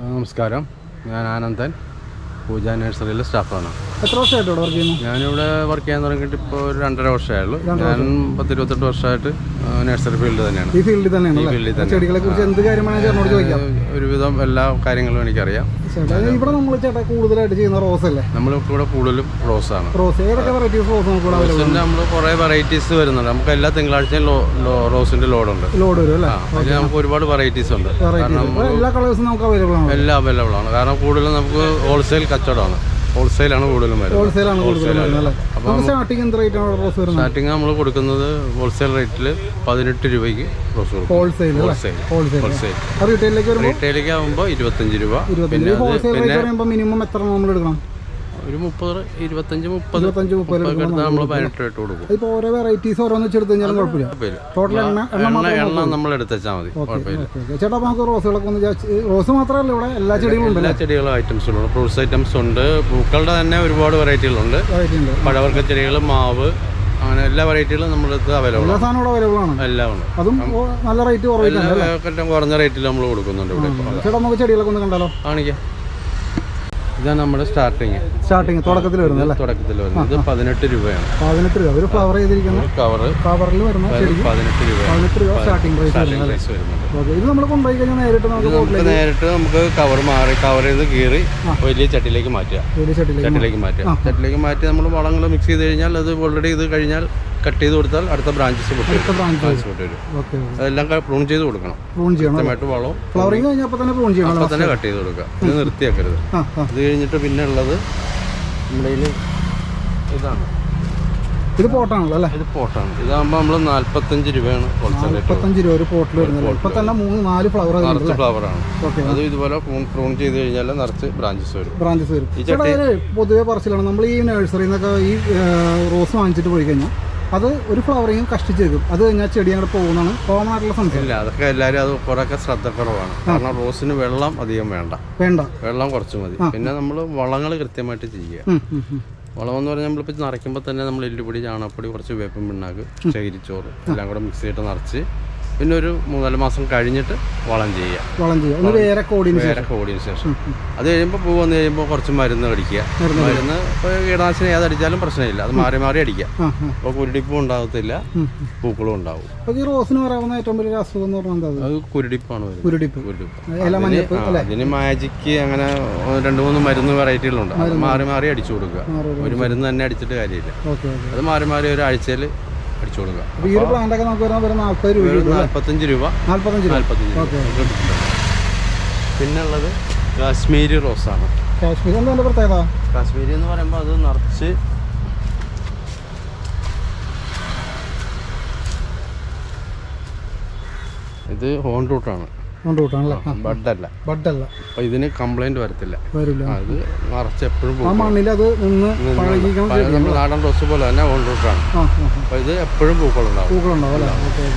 നമസ്കാരം. ഞാൻ ആനന്ദൻ. പൂജ നഴ്സറിയിലെ സ്റ്റാഫാണ്. എത്ര വർഷമായിട്ട് ഇവിടെ വർക്ക് ചെയ്യുന്നു? ഞാനിവിടെ വർക്ക് ചെയ്യാൻ തുടങ്ങിയിട്ട് ഇപ്പോൾ ഒരു രണ്ടര വർഷമായുള്ളൂ. ഞാൻ പത്തിരുപത്തെട്ട് വർഷമായിട്ട് നഴ്സറി ഫീൽഡ് തന്നെയാണ്. ഈ ഫീൽഡിൽ തന്നെയാണ് ഈ ഫീൽഡിൽ തന്നെ ചെടികളെ കുറിച്ച് എന്ത് കാര്യമാണ് ചേട്ടനോട് ചോദിക്കാം? ഒരുവിധം എല്ലാ കാര്യങ്ങളും എനിക്കറിയാം. ഇവിടെ നമ്മൾ ചേട്ടാ കൂടുതലായിട്ട് ചെയ്യുന്ന റോസ് അല്ലേ? നമ്മൾ ഇവിടെ കൂടുതലും റോസ് ആണ്. റോസ്. ഏതൊക്കെ വെറൈറ്റീസ് റോസ് നമുക്ക് നമ്മൾ കുറേ വെറൈറ്റീസ് വരുന്നുണ്ട്. നമുക്ക് എല്ലാ തിങ്കളാഴ്ചയും റോസിന്റെ ലോഡ് ഉണ്ട് ലോഡ് വരും അല്ലേ? അതിൽ നമുക്ക് ഒരുപാട് വെറൈറ്റീസ് ഉണ്ട്. എല്ലാ കളേഴ്സും നമുക്ക് അവൈലബിൾ ആണ്. എല്ലാം അവൈലബിൾ ആണ്. കാരണം കൂടുതലും നമുക്ക് ഹോൾസെയിൽ കച്ചവടമാണ്. ഹോൾസെയിലാണ് കൂടുതലും വരുന്നത്. ഹോൾസെയിലാണ് കൂടുതൽ വരുന്നത് അല്ലേ? നമുക്ക് സ്റ്റാർട്ടിങ് എന്ത് റേറ്റ് ആണ് റോസ് വരുന്നത്? സ്റ്റാർട്ടിങ് നമ്മൾ കൊടുക്കുന്നത് ഹോൾസെയിൽ റേറ്റിൽ പതിനെട്ട് രൂപയ്ക്ക് റോസ് കൊടുക്കും. ഹോൾസെയിൽ അല്ലേ? ഹോൾസെയിൽ ഹോൾസെയിൽ ഹോൾസെയിൽ റീറ്റെയിലേക്ക് റീറ്റെയിലേക്ക് ആകുമ്പോൾ ഇരുപത്തഞ്ച് രൂപ. പിന്നെ മിനിമം എത്ര നമ്മൾ എടുക്കണം? ഒരു മുപ്പത് ഇരുപത്തഞ്ച് മുപ്പത് ഇരുപത്തഞ്ച് മുപ്പത് നമ്മൾ പതിനെട്ട് ഇട്ട് കൊടുക്കും. ഇപ്പോൾ ഓരോ വെറൈറ്റീസ് ഓരോന്ന് വെച്ചെടുത്ത് കഴിഞ്ഞാലും കുഴപ്പമില്ല. ടോട്ടൽ എണ്ണ എണ്ണ എണ്ണ നമ്മൾ എടുത്തുവെച്ചാൽ മതി. കുഴപ്പമില്ല. ചേട്ടാ നമുക്ക് റോസുകളൊക്കെ ഒന്ന് റോസ് മാത്രമല്ല ഇവിടെ എല്ലാ ചെടികളും ഉണ്ട് എല്ലാ ചെടികളും ഐറ്റംസും ഉണ്ട് ഫ്രൂട്ട്സ് ഐറ്റംസ് ഉണ്ട്. പൂക്കളുടെ തന്നെ ഒരുപാട് വെറൈറ്റികളുണ്ട് പഴവർഗ ചെടികൾ മാവ് അങ്ങനെ എല്ലാ വെറൈറ്റികളും നമ്മുടെ അടുത്ത് അവൈലബിൾ അവൈലബിൾ ആണ്. എല്ലാം ഉണ്ട്. അതും നല്ല റേറ്റ് കുറവില്ല കുറഞ്ഞ റേറ്റിൽ നമ്മൾ കൊടുക്കുന്നുണ്ട് ഇവിടെ. ചേട്ടാ നമുക്ക് ചെടികളൊക്കെ ഒന്ന് കണ്ടാലോ? കാണിക്കാം. ഇതാണ് നമ്മുടെ സ്റ്റാർട്ടിങ് സ്റ്റാർട്ടിങ് തുടക്കത്തിൽ വരുന്നത് അല്ലേ? തുടക്കത്തിൽ വരുന്നത്. ഇത് പതിനെട്ട് രൂപയാണ്. പതിനെട്ട് രൂപ. ഒരു ഫ്ലവർ ചെയ്തിരിക്കുന്ന കവർ കവറിൽ വരുന്ന പതിനെട്ട് രൂപ പതിനെട്ട് രൂപ സ്റ്റാർട്ടിംഗ് പ്രൈസ് ഓക്കെ ഇത് നമ്മൾ കൊണ്ടുപോയി കഴിഞ്ഞാൽ നേരിട്ട് നമുക്ക് നേരിട്ട് നമുക്ക് കവർ മാറി കവർ ചെയ്ത് കീറി വലിയ ചട്ടിയിലേക്ക് മാറ്റുക. വലിയ ചെടിയിലേക്ക് ചട്ടിയിലേക്ക് മാറ്റുക. ചട്ടിയിലേക്ക് മാറ്റി നമ്മൾ വളങ്ങൾ മിക്സ് ചെയ്ത് കഴിഞ്ഞാൽ അത് ഓൾറെഡി ഇത് കഴിഞ്ഞാൽ കട്ട് ചെയ്ത് കൊടുത്താൽ അടുത്ത ബ്രാഞ്ചസ് അടുത്ത ബ്രാഞ്ച് ബ്രാഞ്ച് വരും. ഓക്കെ അതെല്ലാം പ്രൂൺ ചെയ്ത് കൊടുക്കണം. പ്രൂൺ ചെയ്യണം. കൃത്യമായിട്ട് വളവും ഫ്ലവറിങ് കഴിഞ്ഞപ്പോൾ തന്നെ പ്രൂൺ ചെയ്യണം. അപ്പൊ തന്നെ കട്ട് ചെയ്ത് കൊടുക്കുക. ഇത് നിർത്തിയാക്കരുത്. ആ ആ. ഇത് കഴിഞ്ഞിട്ട് പിന്നെ ഉള്ളത് നമ്മുടെ ഇതാണ്. ഇത് പോട്ടാണല്ലോ അല്ലേ? ഇത് പോട്ടാണ്. ഇതാകുമ്പോൾ നമ്മൾ നാൽപ്പത്തഞ്ച് രൂപയാണ് ഹോൾസെയിൽ റേറ്റ് മുപ്പത്തഞ്ച് രൂപ ഒരു പോട്ടിൽ വരുന്നത് ഇപ്പൊ തന്നെ മൂന്ന് നാല് ഫ്ലവർ നിറച്ച് ഫ്ലവറാണ് ഓക്കെ അത് ഇതുപോലെ പ്രൂൺ ചെയ്ത് കഴിഞ്ഞാൽ നിറച്ച് ബ്രാഞ്ചസ് വരും. ബ്രാഞ്ചസ് വരും. ചേട്ടാ പൊതുവെ പറച്ചിലാണ്. നമ്മൾ ഈ നഴ്സറിയിൽ നിന്നൊക്കെ ഈ റോസ് വാങ്ങിച്ചിട്ട് പോയി കഴിഞ്ഞാൽ അത് ഒരു ഫ്ലവറിങ് കഷ്ടിച്ചേക്കും അത് കഴിഞ്ഞാൽ ചെടി അങ്ങോട്ട് പോകുന്നതാണ് കോമൺ ആയിട്ടുള്ള സംശയം ഇല്ല അതൊക്കെ എല്ലാവരും അത് കുറേയൊക്കെ ശ്രദ്ധക്കുറവാണ് കാരണം റോസിന് വെള്ളം അധികം വേണ്ട. വേണ്ട. വെള്ളം കുറച്ച് മതി. പിന്നെ നമ്മൾ വളങ്ങൾ കൃത്യമായിട്ട് ചെയ്യുക. വളം എന്ന് പറഞ്ഞാൽ നമ്മളിപ്പോൾ നിറയ്ക്കുമ്പോൾ തന്നെ നമ്മൾ എല്ലുപൊടി ചാണകപ്പൊടി കുറച്ച് വേപ്പം പിണ്ണാക്ക് ചകിരിച്ചോറ് എല്ലാം കൂടെ മിക്സ് ചെയ്തിട്ട് നിറച്ച് പിന്നെ ഒരു മൂന്നാൽ മാസം കഴിഞ്ഞിട്ട് വളം ചെയ്യുക. വളം ചെയ്യുക. വേറെ ശേഷം. അത് കഴിയുമ്പോൾ പൂ വന്നു കഴിയുമ്പോൾ കുറച്ച് മരുന്ന് അടിക്കുക മരുന്ന് ഇപ്പോൾ കീടനാശിനി ഏതടിച്ചാലും പ്രശ്നമില്ല. അത് മാറി മാറി അടിക്കുക. അപ്പോൾ കുരുടിപ്പും ഉണ്ടാകത്തില്ല. പൂക്കളും ഉണ്ടാവും. ഈ റോസിന് പറയാവുന്ന ഏറ്റവും അസുഖം എന്ന് പറഞ്ഞാൽ അത്? കുരുടിപ്പാണ് കുരുടിപ്പ്. കുരുടിപ്പ്. അതിന് മാജിക്ക് അങ്ങനെ രണ്ട് മൂന്ന് മരുന്ന് വെറൈറ്റികളുണ്ട് അത് മാറി മാറി അടിച്ചു കൊടുക്കുക. ഒരു മരുന്ന് തന്നെ അടിച്ചിട്ട് കാര്യമില്ല. അത് മാറി മാറി ഒരാഴ്ചയിൽ അടിച്ചു കൊടുക്കുക. അപ്പോൾ ഈ ഒരു പ്ലാന്റൊക്കെ നമുക്ക് വരുന്ന ഒരു നാൽപ്പത് രൂപ. ഒരു നാൽപ്പത്തഞ്ച് രൂപ. നാൽപ്പത്തഞ്ച് രൂപ. നാൽപ്പത്തഞ്ച് രൂപ ഓക്കെ പിന്നെ ഉള്ളത് കാശ്മീരി റോസാണ്. കാശ്മീർ എന്താ പ്രത്യേകത? കാശ്മീരി എന്ന് പറയുമ്പോൾ അത് നിറച്ച് ഇത് ഹോൺ റൂട്ടാണ്. ബഡല്ല ബഡല്ല അപ്പോൾ ഇതിന് കംപ്ലൈന്റ് വരത്തില്ല. വരില്ല. അത് നിറച്ച് എപ്പോഴും ആ മണ്ണിൽ അത് നിന്ന് നമ്മൾ നാടൻ റോസ് പോലെ തന്നെ. അപ്പോൾ ഇത് എപ്പോഴും പൂക്കളുണ്ടാവും. പൂക്കളുണ്ടാവും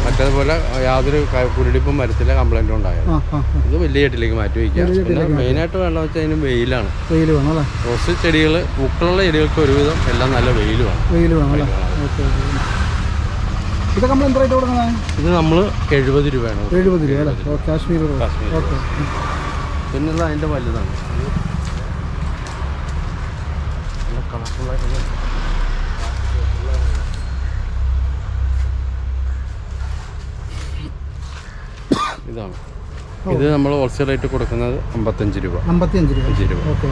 മറ്റേതുപോലെ യാതൊരു കുരുടിപ്പും വരത്തില്ല കംപ്ലൈന്റും ആ ആ. ഇത് വലിയ ചെട്ടിലേക്ക് മാറ്റി വയ്ക്കുക. പിന്നെ മെയിനായിട്ട് വേണ്ടതെന്ന് വെച്ചാൽ അതിന് വെയിലാണ്. വെയിൽ വേണം അല്ലേ? റോസ് ചെടികൾ പൂക്കളുള്ള ചെടികൾക്ക് ഒരുവിധം എല്ലാം നല്ല വെയിലുമാണ് വെയിൽ വേണം അല്ലേ? Okay okay. ഇതൊക്കെ നമ്മൾ റേറ്റ് കൊടുക്കുന്നത് ഇത് നമ്മൾ എഴുപത് രൂപയാണ്. എഴുപത് രൂപ അല്ലേ? ഓ കാശ്മീർ ഓക്കെ. പിന്നുള്ള അതിന്റെ വലുതാണ്. നല്ല കളർഫുള്ളായിട്ട് ഇതാണ്. ഇത് നമ്മൾ ഹോൾസെയിൽ ആയിട്ട് കൊടുക്കുന്നത് അമ്പത്തഞ്ച് രൂപ. അമ്പത്തിയഞ്ച് രൂപ. അഞ്ച് രൂപ. ഓക്കെ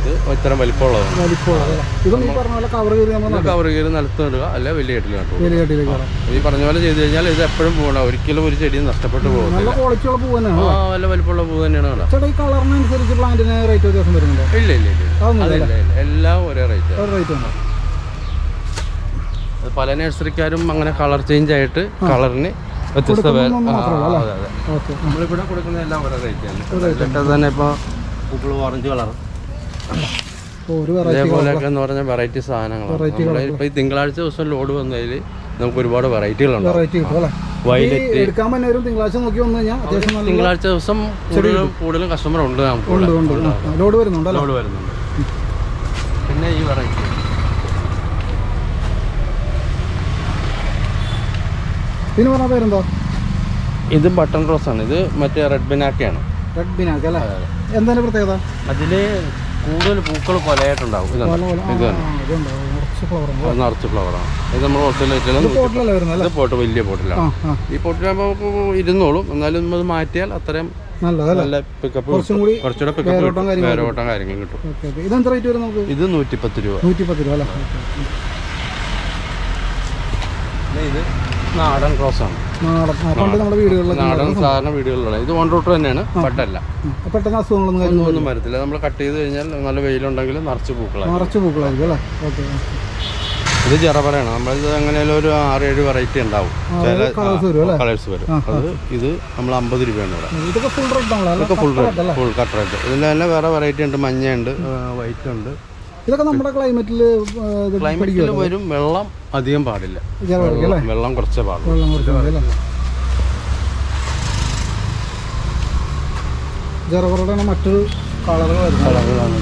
ഇത് ഇത്ര വലിപ്പമുള്ളതാണ്. വലിപ്പം അല്ലേ? ഇതും ഈ പറഞ്ഞ പോലെ കവർ ചെയ്ത് നമ്മൾ ഇത് കവർ നിലത്ത് നടുക അല്ല വലിയ കെട്ടിൽ നട്ടു വലിയ കെട്ടിലേക്ക് വരാം ഈ പറഞ്ഞ പോലെ ചെയ്ത് കഴിഞ്ഞാൽ ഇത് എപ്പോഴും പോകണം ഒരിക്കലും ഒരു ചെടിയും നഷ്ടപ്പെട്ടു പോകുന്നില്ല നല്ല ക്വാളിറ്റിയുള്ള പൂ തന്നെയാണ് ആ നല്ല വലിപ്പമുള്ള പൂ തന്നെയാണ് കേട്ടോ ചേട്ടാ ഈ കളറിനനുസരിച്ച് പ്ലാന്റിന് റേറ്റ് വ്യത്യാസം വരുന്നുണ്ടോ? ഇല്ല ഇല്ല ഇല്ല അതൊന്നും അതില്ല ഇല്ല. എല്ലാം ഒരേ റേറ്റ് ഒരു റേറ്റ് ഉണ്ടോ പല നഴ്സറിക്കാരും അങ്ങനെ കളർ ചേഞ്ച് ആയിട്ട് കളറിന് വ്യത്യസ്ത നമ്മളിവിടെ കൊടുക്കുന്ന എല്ലാം തന്നെ ഇതിലൊക്കെ തന്നെ ഇപ്പോൾ പൂക്കൾ ഓറഞ്ച് കളർ ഒരു വെറൈറ്റി ഇതേപോലെയൊക്കെ എന്ന് പറഞ്ഞാൽ വെറൈറ്റി സാധനങ്ങളാണ്. ഇപ്പോൾ ഈ തിങ്കളാഴ്ച ദിവസം ലോഡ് വന്നതിൽ നമുക്ക് ഒരുപാട് വെറൈറ്റികളുണ്ട് വയലറ്റ് തിങ്കളാഴ്ച നോക്കി വന്നു കഴിഞ്ഞാൽ അത്യാവശ്യം തിങ്കളാഴ്ച ദിവസം കൂടുതലും കൂടുതലും കസ്റ്റമർ ഉണ്ട് നമുക്ക് ലോഡ് വരുന്നുണ്ട് ലോഡ് വരുന്നുണ്ട്. പിന്നെ ഈ വെറൈറ്റി ഇതിന് പറഞ്ഞ പേരെന്തോ? ഇത് ബട്ടൺ റോസ് ആണ്. ഇത് മറ്റേ റെഡ് ബിനാക്കയാണ്. റെഡ് ബിനാക്ക അല്ലേ? എന്താണ് പ്രത്യേകത? അതിൽ കൂടുതൽ പൂക്കൾ കൊലയായിട്ടുണ്ടാവും. ഇതാണ്. ഇത് കുറച്ച് നിറച്ച് ഫ്ലവറാണ് ഇത് നമ്മൾ ഹോസ്റ്റലിൽ ഇത് പോട്ട് വലിയ പോട്ടിലാണ് ഈ പോട്ടിലാകുമ്പോൾ ഇരുന്നോളും. എന്നാലും നമ്മൾ മാറ്റിയാൽ അത്രയും നല്ല പിക്കപ്പ് കുറച്ചും കൂടി കുറച്ചുകൂടെ പിക്കപ്പ് വേരോട്ടം കാര്യങ്ങളും കിട്ടും. ഓക്കെ ഇതെന്ത് റേറ്റ് വരും നമുക്ക്? ഇത് നൂറ്റിപ്പത്ത് രൂപ. നൂറ്റി പത്ത് രൂപ അല്ലേ. ഇത്? നാടൻ ക്രോസ് ആണ്. നാടൻ. ആ, പണ്ട് നമ്മുടെ വീടുകളിലൊക്കെ നാടൻ സാധാരണ വീടുകളിലുള്ള ഇത് വൺ റൂട്ട് തന്നെയാണ് പട്ടല്ല. പെട്ടെന്ന് അസുഖങ്ങളൊന്നും ഒന്നും ഒന്നും വരത്തില്ല. നമ്മൾ കട്ട് ചെയ്ത് കഴിഞ്ഞാൽ നല്ല വെയിലുണ്ടെങ്കിൽ നിറച്ച് പൂക്കളായി നിറച്ച് പൂക്കളായിരിക്കും അല്ലേ? ഓക്കെ ഇത് ജറപറയാണ് നമ്മളിത് എങ്ങനെയാലും ഒരു ആറ് ഏഴ് വെറൈറ്റി ഉണ്ടാവും. ചില കളേഴ്സ് വരും അല്ലേ? കളേഴ്സ് വരും. അത് ഇത് നമ്മൾ അമ്പത് രൂപയാണ് ഇവിടെ. ഇതൊക്കെ ഫുൾ റെഡ് ആണല്ലോ അല്ലേ? ഇതൊക്കെ ഫുൾ കട്ട് റെഡ് ഇതിൽ തന്നെ വേറെ വെറൈറ്റി ഉണ്ട്. മഞ്ഞ ഉണ്ട് വൈറ്റ് ഉണ്ട്. ഇതൊക്കെ നമ്മുടെ ക്ലൈമറ്റിൽ ക്ലൈമറ്റിൽ വരും വെള്ളം അധികം പാടില്ല. വെള്ളം- കുറച്ചേ പാടുള്ളൂ. വെള്ളം കുറച്ച് മറ്റൊരു കളറുകൾ വരുന്നത് കളറുകളാണ്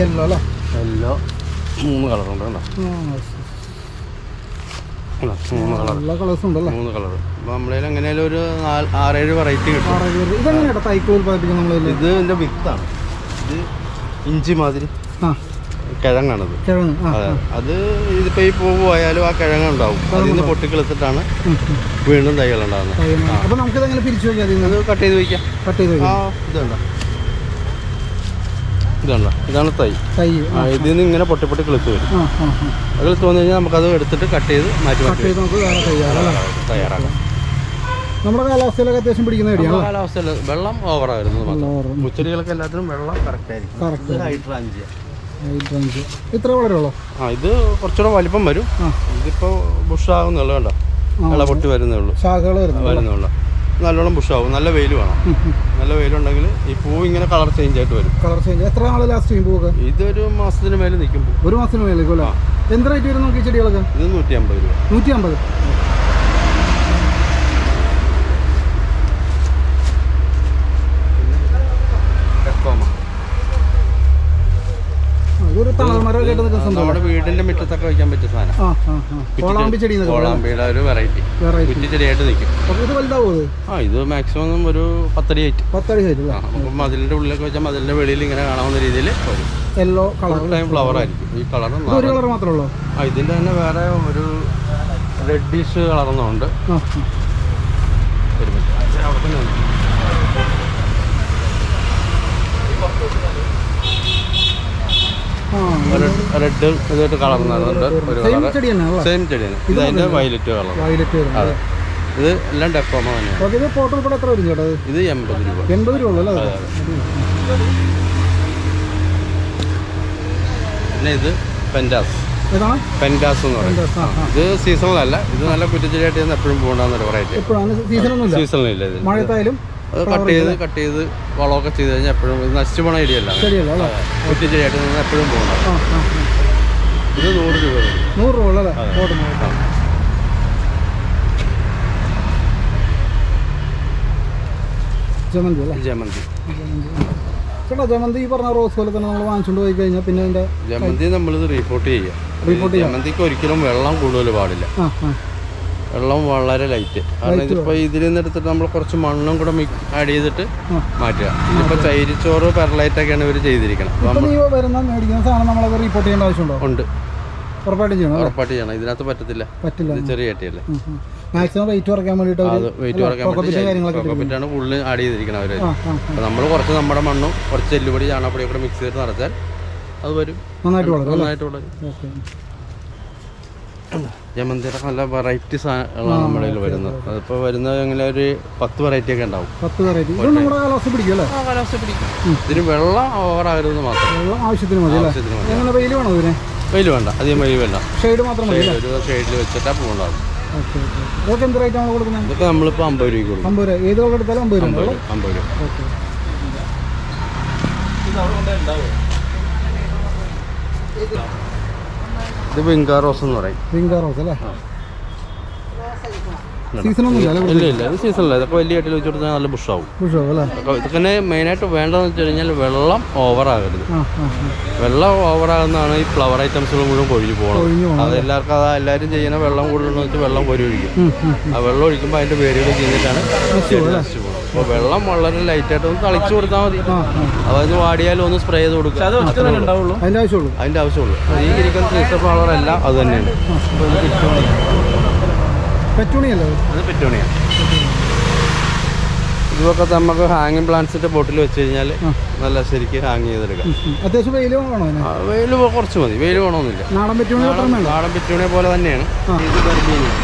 യെല്ലോ അല്ലേ? എല്ലോ മൂന്ന് കളറുണ്ട്? മൂന്ന് കളർ മൂന്ന് കളർ അപ്പോൾ നമ്മളതിൽ എങ്ങനെയാലും ഒരു നാല് ആറേഴ് വെറൈറ്റി കിട്ടും. ഇത് വിത്താണ് ഇത് ഇഞ്ചി മാതിരി. ആ. കിഴങ്ങാണത്. കിഴങ്ങ് അതെ. ഇതിപ്പോ ഈ പൂവ് പോയാലും ആ കിഴങ്ങുണ്ടാവും. അതിൽ നിന്ന് പൊട്ടിക്കിളുത്തിട്ടാണ്. വീണ്ടും തൈകൾ ഉണ്ടാകുന്നത് അപ്പൊ നമുക്കിത് എങ്ങനെ പിരിച്ചു അത് കട്ട് ചെയ്ത് വയ്ക്കാം കട്ട് ചെയ്ത് ഇതുണ്ടോ? ഇതുണ്ടോ? ഇതാണ് തൈ. തൈ ഇതിൽ നിന്ന് ഇങ്ങനെ പൊട്ടി പൊട്ടി കിളുത്ത് വരും. അത് കിളുത്ത് വന്നു കഴിഞ്ഞാൽ നമുക്കത് എടുത്തിട്ട് കട്ട് ചെയ്ത് മാറ്റി മാറ്റി നമുക്ക് തയ്യാറാക്കാം നമ്മുടെ കാലാവസ്ഥയിലൊക്കെ അത്യാവശ്യം പിടിക്കുന്ന ചെടിയാണ്? കാലാവസ്ഥയിൽ വെള്ളം ഓവറായിരുന്നു മുച്ചെടികൾക്ക് എല്ലാത്തിനും വെള്ളം കറക്റ്റ് ആയിരിക്കും. ഇത്ര വളരുള്ളൂ? ആ ഇത് കുറച്ചുകൂടെ വലിപ്പം വരും. ഇതിപ്പോൾ ബുഷാകുന്നുള്ളൂ കണ്ടോ? ആ. ഇള പൊട്ടി വരുന്നേ ഉള്ളൂ ശാഖകൾ വരുന്നുള്ളൂ. നല്ലോണം ബുഷാവും. നല്ല വെയിൽ വേണം. നല്ല വെയിലുണ്ടെങ്കിൽ ഈ പൂ ഇങ്ങനെ കളർ ചേഞ്ച് ആയിട്ട് വരും. കളർ ചേഞ്ച് എത്ര നാൾ ലാസ്റ്റ് ചെയ്യും പൂവൊക്കെ? ഇതൊരു മാസത്തിന് മേലെ നിൽക്കും ഒരു മാസത്തിന് മേലെ എന്ത് റേറ്റ് വരും നമുക്ക് ചെടികളൊക്കെ? ഇത് നൂറ്റി അമ്പത് രൂപ. നൂറ്റി അമ്പത് ടെക്കോമ. ഇതൊരു നിൽക്കുന്ന നമ്മുടെ വീടിന്റെ മുറ്റത്തൊക്കെ വെക്കാൻ പറ്റിയ സാധനം. കോളാമ്പി ചെടി കോളാമ്പിയുടെ ഒരു വെറൈറ്റി കുറ്റിച്ചെടിയായിട്ട് നിൽക്കും ഇത് വലുതാവോ ആ ഇത് മാക്സിമം ഒരു പത്തടി ആയിട്ട് പത്തടി സൈറ്റ് ആ നമുക്ക് മതിലിന്റെ ഉള്ളിലൊക്കെ വെച്ചാൽ മതിലിന്റെ വെളിയിൽ ഇങ്ങനെ കാണാവുന്ന രീതിയിൽ യെല്ലോ കളർ ഫ്ലവർ ആയിരിക്കും. ഈ കളർ ഒരു കളർ മാത്രമേ ഉള്ളൂ? ആ ഇതിന്റെ തന്നെ വേറെ ഒരു റെഡിഷ് കളർന്നുണ്ട്. ഒരു മിനിറ്റ്. അവിടെ തന്നെ ഉണ്ട്. ആ റെഡ് ഇതായിട്ട് ഇതായിട്ട് കളർന്നുണ്ട് ഒരു കളർ സെയിം ചെടിയാണ് ഇത് അതിന്റെ വയലറ്റ് കളർ. വയലറ്റ് അതെ. ഇത് എല്ലാം ഡെപ്പോമ തന്നെയാണ്. എത്ര വരും ചേട്ടാ? ഇത്? എൺപത് രൂപ. എൺപത് രൂപ ഉള്ളൂ അല്ലേ? പിന്നെ ഇത് പെൻഡാസ് പെൻഡാസ് എന്ന് പറയും. ഇത് സീസണൽ അല്ല. ഇത് നല്ല കുറ്റിച്ചെടിയായിട്ട് എപ്പോഴും പോകണ്ടെന്നൊരു വെറൈറ്റി എപ്പോഴാണ്? സീസണൊന്നുമില്ല സീസണിലില്ല ഇത് മഴയത്തായാലും? അത് കട്ട് ചെയ്ത് കട്ട് ചെയ്ത് വളമൊക്കെ ചെയ്ത് കഴിഞ്ഞാൽ എപ്പോഴും ഇത് നശിച്ചു പോണ ഇടിയല്ല കുറ്റിച്ചെടിയായിട്ട് നിന്ന് എപ്പോഴും ആ. ഇത് നൂറ് രൂപ നൂറ് രൂപ അല്ലേ. ജമന്തി അല്ലേ? ജമന്തി. ചേട്ടാ ജമന്തി ഈ പറഞ്ഞ റോസ് പോലെ തന്നെ നമ്മൾ വാങ്ങിച്ചുകൊണ്ട് പോയി കഴിഞ്ഞാൽ പിന്നെ ജമന്തി നമ്മളിത് റീപോർട്ട് ചെയ്യാം. Report ജമന്തിക്ക് ഒരിക്കലും വെള്ളം കൂടുതൽ പാടില്ല. വെള്ളം വളരെ ലൈറ്റ് കാരണം ഇതിപ്പോൾ ഇതിൽ നിന്ന് എടുത്തിട്ട് നമ്മൾ കുറച്ച് മണ്ണും കൂടെ ആഡ് ചെയ്തിട്ട്. മാറ്റുക. ഇതിപ്പോൾ ചൈരിച്ചോറ് പെർലൈറ്റ് ഒക്കെയാണ് ഇവർ ചെയ്തിരിക്കുന്നത് ഉണ്ട്. ഉറപ്പായിട്ടും ചെയ്യണം ഇതിനകത്ത് പറ്റത്തില്ല. പറ്റില്ല. ചെറിയ ചട്ടിയല്ലേ മാക്സിമം വെയിറ്റ് കുറയ്ക്കാൻ വേണ്ടിയിട്ട് വെയിറ്റ് കുറയ്ക്കാൻ കൂടുതൽ ആഡ് ചെയ്തിരിക്കുന്നത് അവർ ആ അപ്പോൾ നമ്മൾ കുറച്ച് നമ്മുടെ മണ്ണും കുറച്ച് എല്ലുപൊടി ചാണകപ്പൊടിയും കൂടെ മിക്സ് ചെയ്ത് നിറച്ചാൽ അത് വരും. നന്നായിട്ട് വളരും നന്നായിട്ട് വളരും. ഓക്കെ ജമന്തിയുടെ നല്ല വെറൈറ്റി സാധനങ്ങളാണ് നമ്മുടെ കയ്യിൽ വരുന്നത്. അതിപ്പോൾ വരുന്നത് അങ്ങനെ ഒരു പത്ത് വെറൈറ്റി ഒക്കെ ഉണ്ടാവും. പത്ത് വെറൈറ്റി നമ്മുടെ കാലാവസ്ഥ പിടിക്കും ആ കാലാവസ്ഥ പിടിക്കും. ഇതിന് വെള്ളം ഓവറാകരുതെന്ന് മാത്രം. വെള്ളം ആവശ്യത്തിന് മതി ആവശ്യത്തിന് മതി. എങ്ങനെ വെയിൽ വേണോ ഇതിന്? വെയിൽ വേണ്ട. അധികം വെയിൽ വേണ്ട. ഷെയ്ഡ് മാത്രം മതി ഒരു ഷെയ്ഡിൽ വെച്ചിട്ടാ പൂണ്ടാവും ഓക്കെ ഇതൊക്കെ എന്ത് കൊടുക്കുന്നത്? ഇതൊക്കെ നമ്മളിപ്പോൾ അമ്പത് രൂപയ്ക്ക് കൊടുക്കും. അമ്പത് രൂപ. ഏത് എടുത്താലും അമ്പത് രൂപ അമ്പത് രൂപ രൂപ. ഓക്കെ. ഇത് വിങ്കാ റോസ് എന്ന് പറയും. വിങ്കാ റോസ് അല്ലേ? ഇല്ല ഇല്ല. ഇത് സീസണല്ല ഇതൊക്കെ വലിയ വെച്ച് കൊടുത്താൽ നല്ല ബുഷാവും ബുഷോ അല്ലേ? അപ്പോൾ ഇതൊക്കെ മെയിനായിട്ട് വേണ്ടതെന്ന് വെച്ച് കഴിഞ്ഞാൽ വെള്ളം ഓവറാകരുത്. വെള്ളം ഓവറാകുന്നതാണ് ഈ ഫ്ലവർ ഐറ്റംസുകൾ മുഴുവൻ കൊഴിഞ്ഞു പോകണം അത് എല്ലാവർക്കും അത് എല്ലാവരും ചെയ്യുന്ന വെള്ളം കൂടുതലെന്ന് വെച്ചാൽ വെള്ളം കോരി ഒഴിക്കും. ആ വെള്ളം ഒഴിക്കുമ്പോൾ അതിന്റെ വേരുകൾ ചെയ്തിട്ടാണ് നശിച്ചു പോകുന്നത്. അപ്പോൾ വെള്ളം വളരെ ലൈറ്റായിട്ട് ഒന്ന് തളിച്ചു കൊടുത്താൽ മതി. അതായത് വാടിയാലും ഒന്ന് സ്പ്രേ ചെയ്ത് കൊടുക്കുക. അതിന്റെ. അതിന്റെ ആവശ്യമുള്ളൂ. അതിന്റെ ആവശ്യമുള്ളൂ. ഈ ഇരിക്കുന്ന സീസർ ഫ്ലവർ എല്ലാം അത് തന്നെയാണ്. പെറ്റൂണിയല്ലേ അത്? പെറ്റോണിയാണ്. ഇതൊക്കെ നമുക്ക് ഹാങ്ങിങ് പ്ലാന്റ്സിന്റെ ബോട്ടിൽ വെച്ച് കഴിഞ്ഞാൽ നല്ല ശരിക്ക് ഹാങ് ചെയ്തെടുക്കാം. അത്യാവശ്യം വെയിൽ വേണോ ആ, വെയിൽ കുറച്ച് മതി. വെയിൽ വേണമെന്നില്ല നാടൻ പെറ്റൂണി നാടൻ പെറ്റോണിയെ പോലെ തന്നെയാണ്. ഇത് ബെർബീനിയാണ്.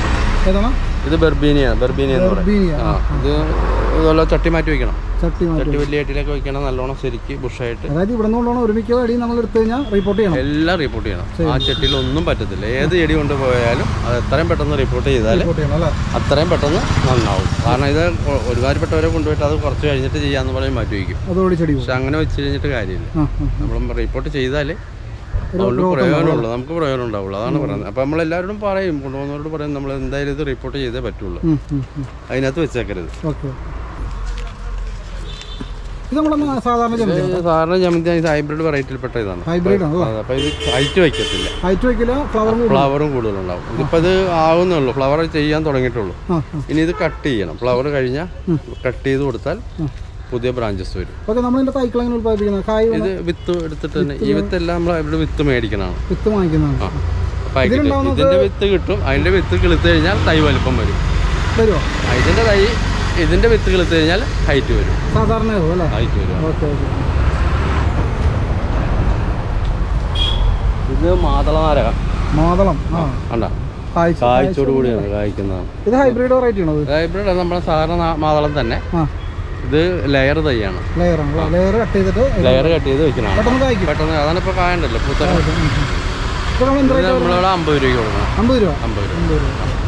ഇത് ബെർബീനിയ ബെർബീനിയ. എന്ന് പറയും ഇത് ഇതുപോലെ ചട്ടി മാറ്റി വെക്കണം. ചട്ടി ചട്ടി വലിയ ചട്ടിയിലൊക്കെ വെക്കണം നല്ലോണം ശരിക്ക് ബുഷായിട്ട്. അതായത് ഇവിടെ നിന്നുകൊണ്ടാണ് ഒരുമിക്ക അടി നമ്മൾ എടുത്തു കഴിഞ്ഞാൽ റിപ്പോർട്ട് ചെയ്യണം. എല്ലാം റിപ്പോർട്ട് ചെയ്യണം. ആ ചട്ടിയിൽ ഒന്നും പറ്റത്തില്ല. ഏത് ചെടി കൊണ്ടുപോയാലും അത് എത്രയും പെട്ടെന്ന് റിപ്പോർട്ട് ചെയ്താൽ അത്രയും പെട്ടെന്ന് നന്നാവും. കാരണം ഇത് ഒ- ഒരുമാതിരിപ്പെട്ടവരെ കൊണ്ടുപോയിട്ട് അത് കുറച്ച് കഴിഞ്ഞിട്ട് ചെയ്യാന്ന് പറഞ്ഞ് മാറ്റി വയ്ക്കും പക്ഷെ അങ്ങനെ വെച്ച് കഴിഞ്ഞിട്ട് കാര്യമില്ല. നമ്മൾ റിപ്പോർട്ട് ചെയ്താൽ അതുകൊണ്ട് പ്രയോജനമുള്ളൂ. നമുക്ക് പ്രയോജനം ഉണ്ടാവുള്ളൂ. അതാണ് പറയുന്നത്. അപ്പം നമ്മളെല്ലാവരോടും പറയും കൊണ്ടുപോകുന്നവരോട് പറയും നമ്മൾ എന്തായാലും ഇത് റിപ്പോർട്ട് ചെയ്തേ പറ്റുള്ളൂ. അതിനകത്ത് വെച്ചേക്കരുത്. ഓക്കെ. ഇത് സാധാരണ ജമന്തി സാധാരണ ജമന്തി ഹൈബ്രിഡ് വെറൈറ്റിയിൽപ്പെട്ട ഇതാണ്. ഹൈബ്രിഡ് ആണ്? അപ്പോൾ അപ്പം ഇത് ഹൈറ്റ് വയ്ക്കത്തില്ല. ഹൈറ്റ് വയ്ക്കില്ല ഫ്ലവർ ഫ്ലവറും കൂടുതലുണ്ടാവും. ഇതിപ്പോൾ ഇത് ആവുന്നേ ഉള്ളൂ ഫ്ലവർ ചെയ്യാൻ തുടങ്ങിയിട്ടുള്ളൂ. ഇനി ഇത് കട്ട് ചെയ്യണം. ഫ്ലവർ കഴിഞ്ഞ കട്ട് ചെയ്ത് കൊടുത്താൽ പുതിയ ബ്രാഞ്ചസ് വരും. ഓക്കെ എങ്ങനെ ഉൽപ്പാദിപ്പിക്കുന്നത്? കായ് ഇത് വിത്ത് എടുത്തിട്ട് തന്നെ ഈ വിത്ത് എല്ലാം നമ്മൾ ഇവിടെ വിത്ത് മേടിക്കണതാണ്. വിത്ത് വാങ്ങിക്കുന്നതാണ്. ഇതിന്റെ വിത്ത് കിട്ടും. അതിന്റെ വിത്ത് കിളുത്ത് കഴിഞ്ഞാൽ തൈ വലിപ്പം വരും. വരുമോ ഇതിന്റെ തൈ ഇതിന്റെ വിത്തുകൾ ഇട്ട് കഴിഞ്ഞാൽ ഹൈറ്റ് വരും. സാധാരണ ഹൈറ്റ് വരും. ഇത് മാതള നാരക മാതളം ആ. കണ്ട? കായ്ച്ച കായ്ച്ചോട് കൂടിയാണ് കായ്ക്കുന്നതാണ് ഇത് ഹൈബ്രിഡ് വെറൈറ്റി ആണോ ഇത്? ഹൈബ്രിഡ് നമ്മളെ സാധാരണ നാ- മാതളം തന്നെ. ഇത് ലെയർ തൈയാണ്. ലെയർ കട്ട് ചെയ്തിട്ട് ലെയർ കട്ട് ചെയ്ത് പെട്ടെന്ന് പെട്ടെന്ന് അതാണ് ഇപ്പൊ കായണ്ടല്ലോ പൂത്ത ഇപ്പോൾ നമ്മൾ എന്ത് ഇത് നമ്മളിവിടെ അമ്പത് രൂപയ്ക്ക് കൊടുക്കണം. അമ്പത് രൂപ. അമ്പത് രൂപ.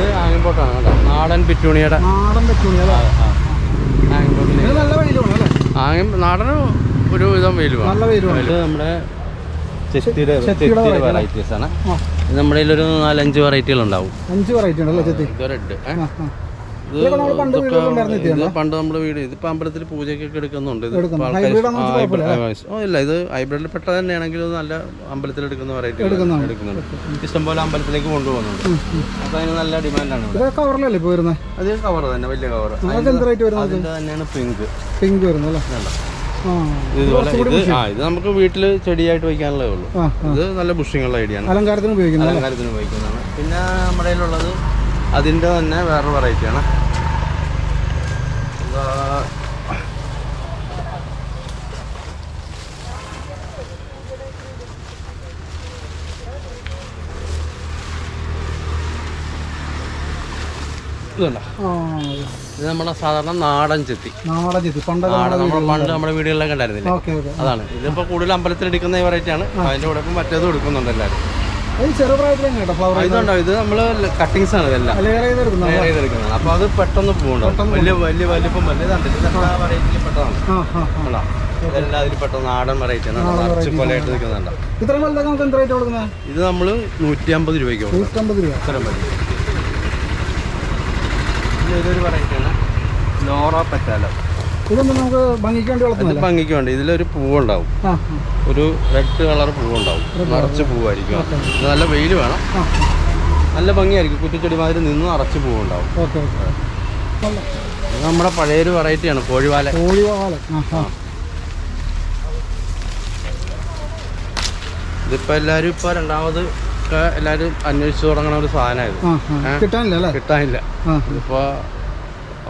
ഇത് കേട്ടോ. നാടൻ പിറ്റൂണിയുടെ നാടൻ നല്ല വെയിൽ വേണം അല്ലേ നാടന് ഒരു വിധം വെയിൽ വേണം നല്ല വെയിൽ വേണം ഇത് നമ്മുടെ ചെത്തിയുടെ ചെത്തിയുടെ ചെത്തിയുടെ വെറൈറ്റീസ് ആണ്. ഇത് നമ്മുടെ കയ്യിലൊരു നാലഞ്ച് വെറൈറ്റികൾ ഉണ്ടാവും അഞ്ച് വെറൈറ്റി ഉണ്ടല്ലേ ചെത്തി? റെഡ് പണ്ട് ഇത് നമ്മുടെ വീട് ഇതിപ്പോ അമ്പലത്തിൽ പൂജയ്ക്കൊക്കെ എടുക്കുന്നുണ്ട്. ഇത് ഇല്ല ഇത് ഹൈബ്രിഡിൽ പെട്ട തന്നെയാണെങ്കിൽ നല്ല അമ്പലത്തിൽ എടുക്കുന്ന വെറൈറ്റി. എടുക്കുന്നുണ്ട്. ഇഷ്ടംപോലെ അമ്പലത്തിലേക്ക് കൊണ്ടുപോകുന്നുണ്ട്. അപ്പൊ അതിന് നല്ല ഡിമാൻഡാണ് കവറിലല്ലേ വരുന്നത് അത് കവർ തന്നെ വലിയ കവർ അതിന്റെ തന്നെയാണ് പിങ്ക് പിങ്ക് വരുന്നത് ഇതുപോലെ ഇത് ആ ഇത് നമുക്ക് വീട്ടിൽ ചെടിയായിട്ട് വയ്ക്കാനുള്ളതേ ഉള്ളൂ. ഇത് നല്ല ബുഷിങ്ങുള്ള ഐഡിയ ആണ്. അലങ്കാരത്തിന് ഉപയോഗിക്കുന്നത് അലങ്കാരത്തിന് ഉപയോഗിക്കുന്നതാണ്. പിന്നെ നമ്മുടെ കയ്യിലുള്ളത് അതിന്റെ തന്നെ വേറൊരു വെറൈറ്റിയാണ് ഇത്. നമ്മുടെ സാധാരണ നാടൻ ചെത്തി. നാടൻ ചെത്തി. പണ്ട് പണ്ട് നമ്മുടെ വീടുകളിലൊക്കെ ഉണ്ടായിരുന്നില്ല? അതാണ്. ഇതിപ്പോ കൂടുതൽ അമ്പലത്തിൽ എടുക്കുന്ന വെറൈറ്റി ആണ്. അതിന്റെ കൂടെ മറ്റേതും എടുക്കുന്നുണ്ട് എല്ലാവരും. ഇതുണ്ടോ? ഇത് നമ്മൾ കട്ടിങ്സ് ആണ് ഇതെല്ലാം. ചെയ്തെടുക്കുന്നതാണ് അപ്പോൾ അത് പെട്ടെന്ന് പോകുന്നുണ്ടാവും വലിയ വലിയ വലിപ്പം ആ വെറൈറ്റിയിൽ പെട്ടതാണ്. ഇതെല്ലാം അതിൽ പെട്ടെന്ന് നാടൻ വെറൈറ്റി ആണ്. നിറച്ച് കൊലയായിട്ട് നിൽക്കുന്നുണ്ട്. വലുതൊക്കെ നമുക്ക് എന്ത് റേറ്റ് കൊടുക്കുന്നത് ഇത് നമ്മൾ നൂറ്റി അമ്പത് രൂപയ്ക്ക് നൂറ്റമ്പത് രൂപ. ഇത്രയും മതി. ഇത് ഇതൊരു വെറൈറ്റി ആണ്. ലോറ പറ്റാലോ. ഇതൊന്നും നമുക്ക് ഭംഗിക്ക് വേണ്ടി ഭംഗിക്ക് ഇതിലൊരു പൂവുണ്ടാവും. ഒരു റെഡ് കളർ പൂവുണ്ടാവും. നിറച്ച് പൂവായിരിക്കും നല്ല വെയിൽ വേണം. നല്ല ഭംഗിയായിരിക്കും. കുറ്റിച്ചെടി മാതിരി നിന്ന് നിറച്ച് പൂവുണ്ടാവും. നമ്മുടെ പഴയൊരു വെറൈറ്റിയാണ് കോഴിവാല. കോഴിവാല. എല്ലാരും ഇപ്പൊ രണ്ടാമത് എല്ലാരും അന്വേഷിച്ചു തുടങ്ങണ ഒരു ആ കിട്ടാനില്ല കിട്ടാനില്ല. ആ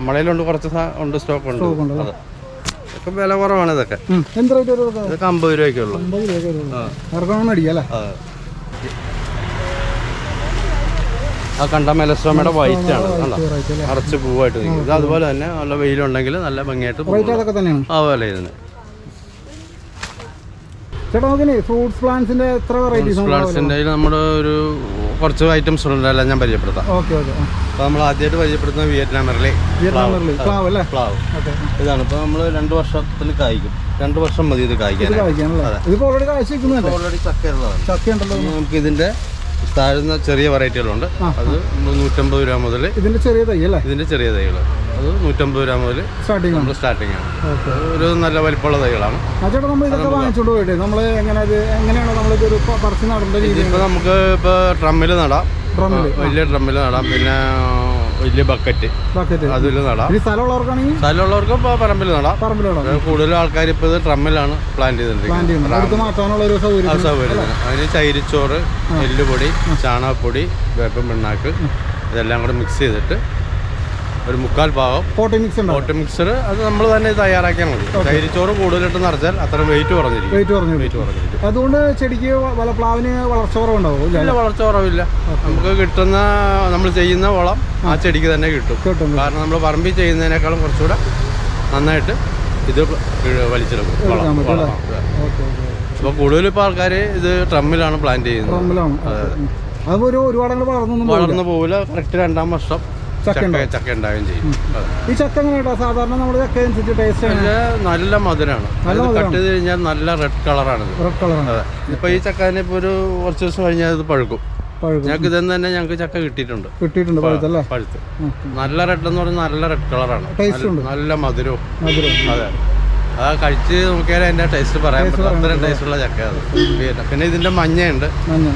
ഇപ്പോൾ കുറച്ച് ഉണ്ട് സ്റ്റോക്ക് ഉണ്ട് അതെ. വില കുറവാണ് ഇതൊക്കെ. എന്ത് റേറ്റ് ഇതൊക്കെ അമ്പത് രൂപയ്ക്കേ ഉള്ളൂ. അമ്പത് ആ. കണ്ട മെലസ്ട്രോമയുടെ വൈറ്റ് ആണ്. റേറ്റ് പൂവായിട്ട് നിൽക്കും ഇത് അതുപോലെ തന്നെ നല്ല വെയിലുണ്ടെങ്കിൽ നല്ല ഭംഗിയായിട്ട് അതുപോലെ ഇതിന് ഫ്രൂട്ട്സ് പ്ലാന്റ്സിന്റെ നമ്മുടെ ഒരു കുറച്ച് ഐറ്റംസ് ഉണ്ടല്ലോ ഞാൻ പരിചയപ്പെടുത്താം. അപ്പോൾ നമ്മൾ ആദ്യമായിട്ട് പരിചയപ്പെടുത്തുന്ന വിയറ്റ്നാം മെറലി വിയറ്റ്നാം പ്ലാവ്. അല്ലേ? പ്ലാവ്. ഇതാണ്. ഇപ്പോൾ നമ്മൾ രണ്ട് വർഷത്തിൽ കായ്ക്കും. രണ്ട് വർഷം മതി ഇത് കായ്ക്കാൻ കഴിക്കാനല്ലേ ഓൾറെഡി കാഴ്ച ഓൾറെഡി ഓൾറെഡി ചക്കയുള്ളതാണ്. ചക്ക ഉണ്ടല്ലോ നമുക്ക് ഇതിന്റെ താഴ്ന്ന ചെറിയ വെറൈറ്റികളുണ്ട്. അത് നൂറ്റമ്പത് രൂപ മുതൽ ഇതിന്റെ ചെറിയ തൈ അല്ലേ? ഇതിന്റെ ചെറിയ തൈകൾ അത് നൂറ്റമ്പത് രൂപ മുതൽ സ്റ്റാർട്ടിംഗ് നമ്മൾ സ്റ്റാർട്ടിംഗ് ആണ്. ഒരു നല്ല വലിപ്പമുള്ള തൈകളാണ്. ചേട്ടാ നമ്മൾ ഇതൊക്കെ വാങ്ങിച്ചോണ്ട് പോയിട്ട് നമ്മൾ എങ്ങനെ എങ്ങനെയാണോ നമ്മളിത് ഒരു പ- പറിച്ച് നടേണ്ട രീതി? ഇതിപ്പോൾ നമുക്ക് ഇപ്പൊ ഡ്രമ്മിൽ നടാം. വലിയ ഡ്രമ്മിൽ നടാം. പിന്നെ വലിയ ബക്കറ്റ്. ബക്കറ്റ്. അതിൽ നടാം. സ്ഥലമുള്ളവർക്കാണെങ്കിൽ സ്ഥലമുള്ളവർക്ക് ഇപ്പോൾ പറമ്പിൽ നടാം. പറമ്പിലിടാം അത് കൂടുതലും ആൾക്കാർ ഇപ്പോൾ ഇത് ഡ്രമ്മിലാണ് പ്ലാൻ ചെയ്തിട്ടുണ്ടെങ്കിൽ സൗകര്യം. ആ അതിന് ചൈരിച്ചോറ് എല്ലുപൊടി ചാണകപ്പൊടി വേപ്പം പിണ്ണാക്ക് ഇതെല്ലാം കൂടെ മിക്സ് ചെയ്തിട്ട് ഒരു മുക്കാൽ ഭാഗം. പോട്ടി മിക്സ് ഓട്ട് മിക്സർ അത് നമ്മൾ തന്നെ തയ്യാറാക്കിയാൽ മതി. തൈരിച്ചോറ് കൂടുതലിട്ട് നിറച്ചാൽ അത്ര വെയിറ്റ് കുറഞ്ഞിരിക്കും. വെയിറ്റ് കുറഞ്ഞു വെയിറ്റ് കുറഞ്ഞിരിക്കും. അതുകൊണ്ട് ചെടിക്ക് വല പ്ലാവിന് വളർച്ച കുറവുണ്ടാവും ഇല്ല വളർച്ച കുറവില്ല. നമുക്ക് കിട്ടുന്ന നമ്മൾ ചെയ്യുന്ന വളം ആ ചെടിക്ക് തന്നെ കിട്ടും. കിട്ടും. കാരണം നമ്മൾ പറമ്പിൽ ചെയ്യുന്നതിനേക്കാളും കുറച്ചുകൂടെ നന്നായിട്ട് ഇത് വലിച്ചെടുക്കും. അപ്പൊ അപ്പോൾ കൂടുതലും ഇപ്പോൾ ആൾക്കാർ ഇത് ട്രമ്മിലാണ് പ്ലാന്റ് ചെയ്യുന്നത്. ഒരുപാട് അങ്ങോട്ട് വളർന്നു പോകില്ല കറക്റ്റ് രണ്ടാം വർഷം. ചക്ക ചക്ക ചക്ക ഉണ്ടാവുകയും ചെയ്യും ഈ ചക്ക എങ്ങനെ സാധാരണ നമ്മുടെ ചക്ക അനുസരിച്ച് ടേസ്റ്റ് നല്ല മധുരമാണ് നല്ല കട്ട് ചെയ്ത് കഴിഞ്ഞാൽ നല്ല റെഡ് കളറാണ് റെഡ് കളറാണ് അതെ. ഇപ്പൊ ഈ ചക്കാനെ ഇപ്പൊ ഒരു കുറച്ച് ദിവസം കഴിഞ്ഞാൽ ഇത് പഴുക്കും. ഞങ്ങൾക്ക് ഇതെന്ന് തന്നെ ഞങ്ങൾക്ക് ചക്ക കിട്ടിയിട്ടുണ്ട്. കിട്ടിയിട്ടുണ്ട് പഴുത്തല്ലേ? പഴുത്ത്. നല്ല റെഡ് എന്ന് പറഞ്ഞാൽ നല്ല റെഡ് കളറാണ്. നല്ല മധുരവും. മധുരം അതെ. അത് കഴിച്ച് നോക്കിയാൽ അതിന്റെ ടേസ്റ്റ് പറയാൻ പറ്റും. അത്രയും ടേസ്റ്റ് ഉള്ള ചക്ക പിന്നെ- പിന്നെ ഇതിന്റെ മഞ്ഞയുണ്ട്. മഞ്ഞ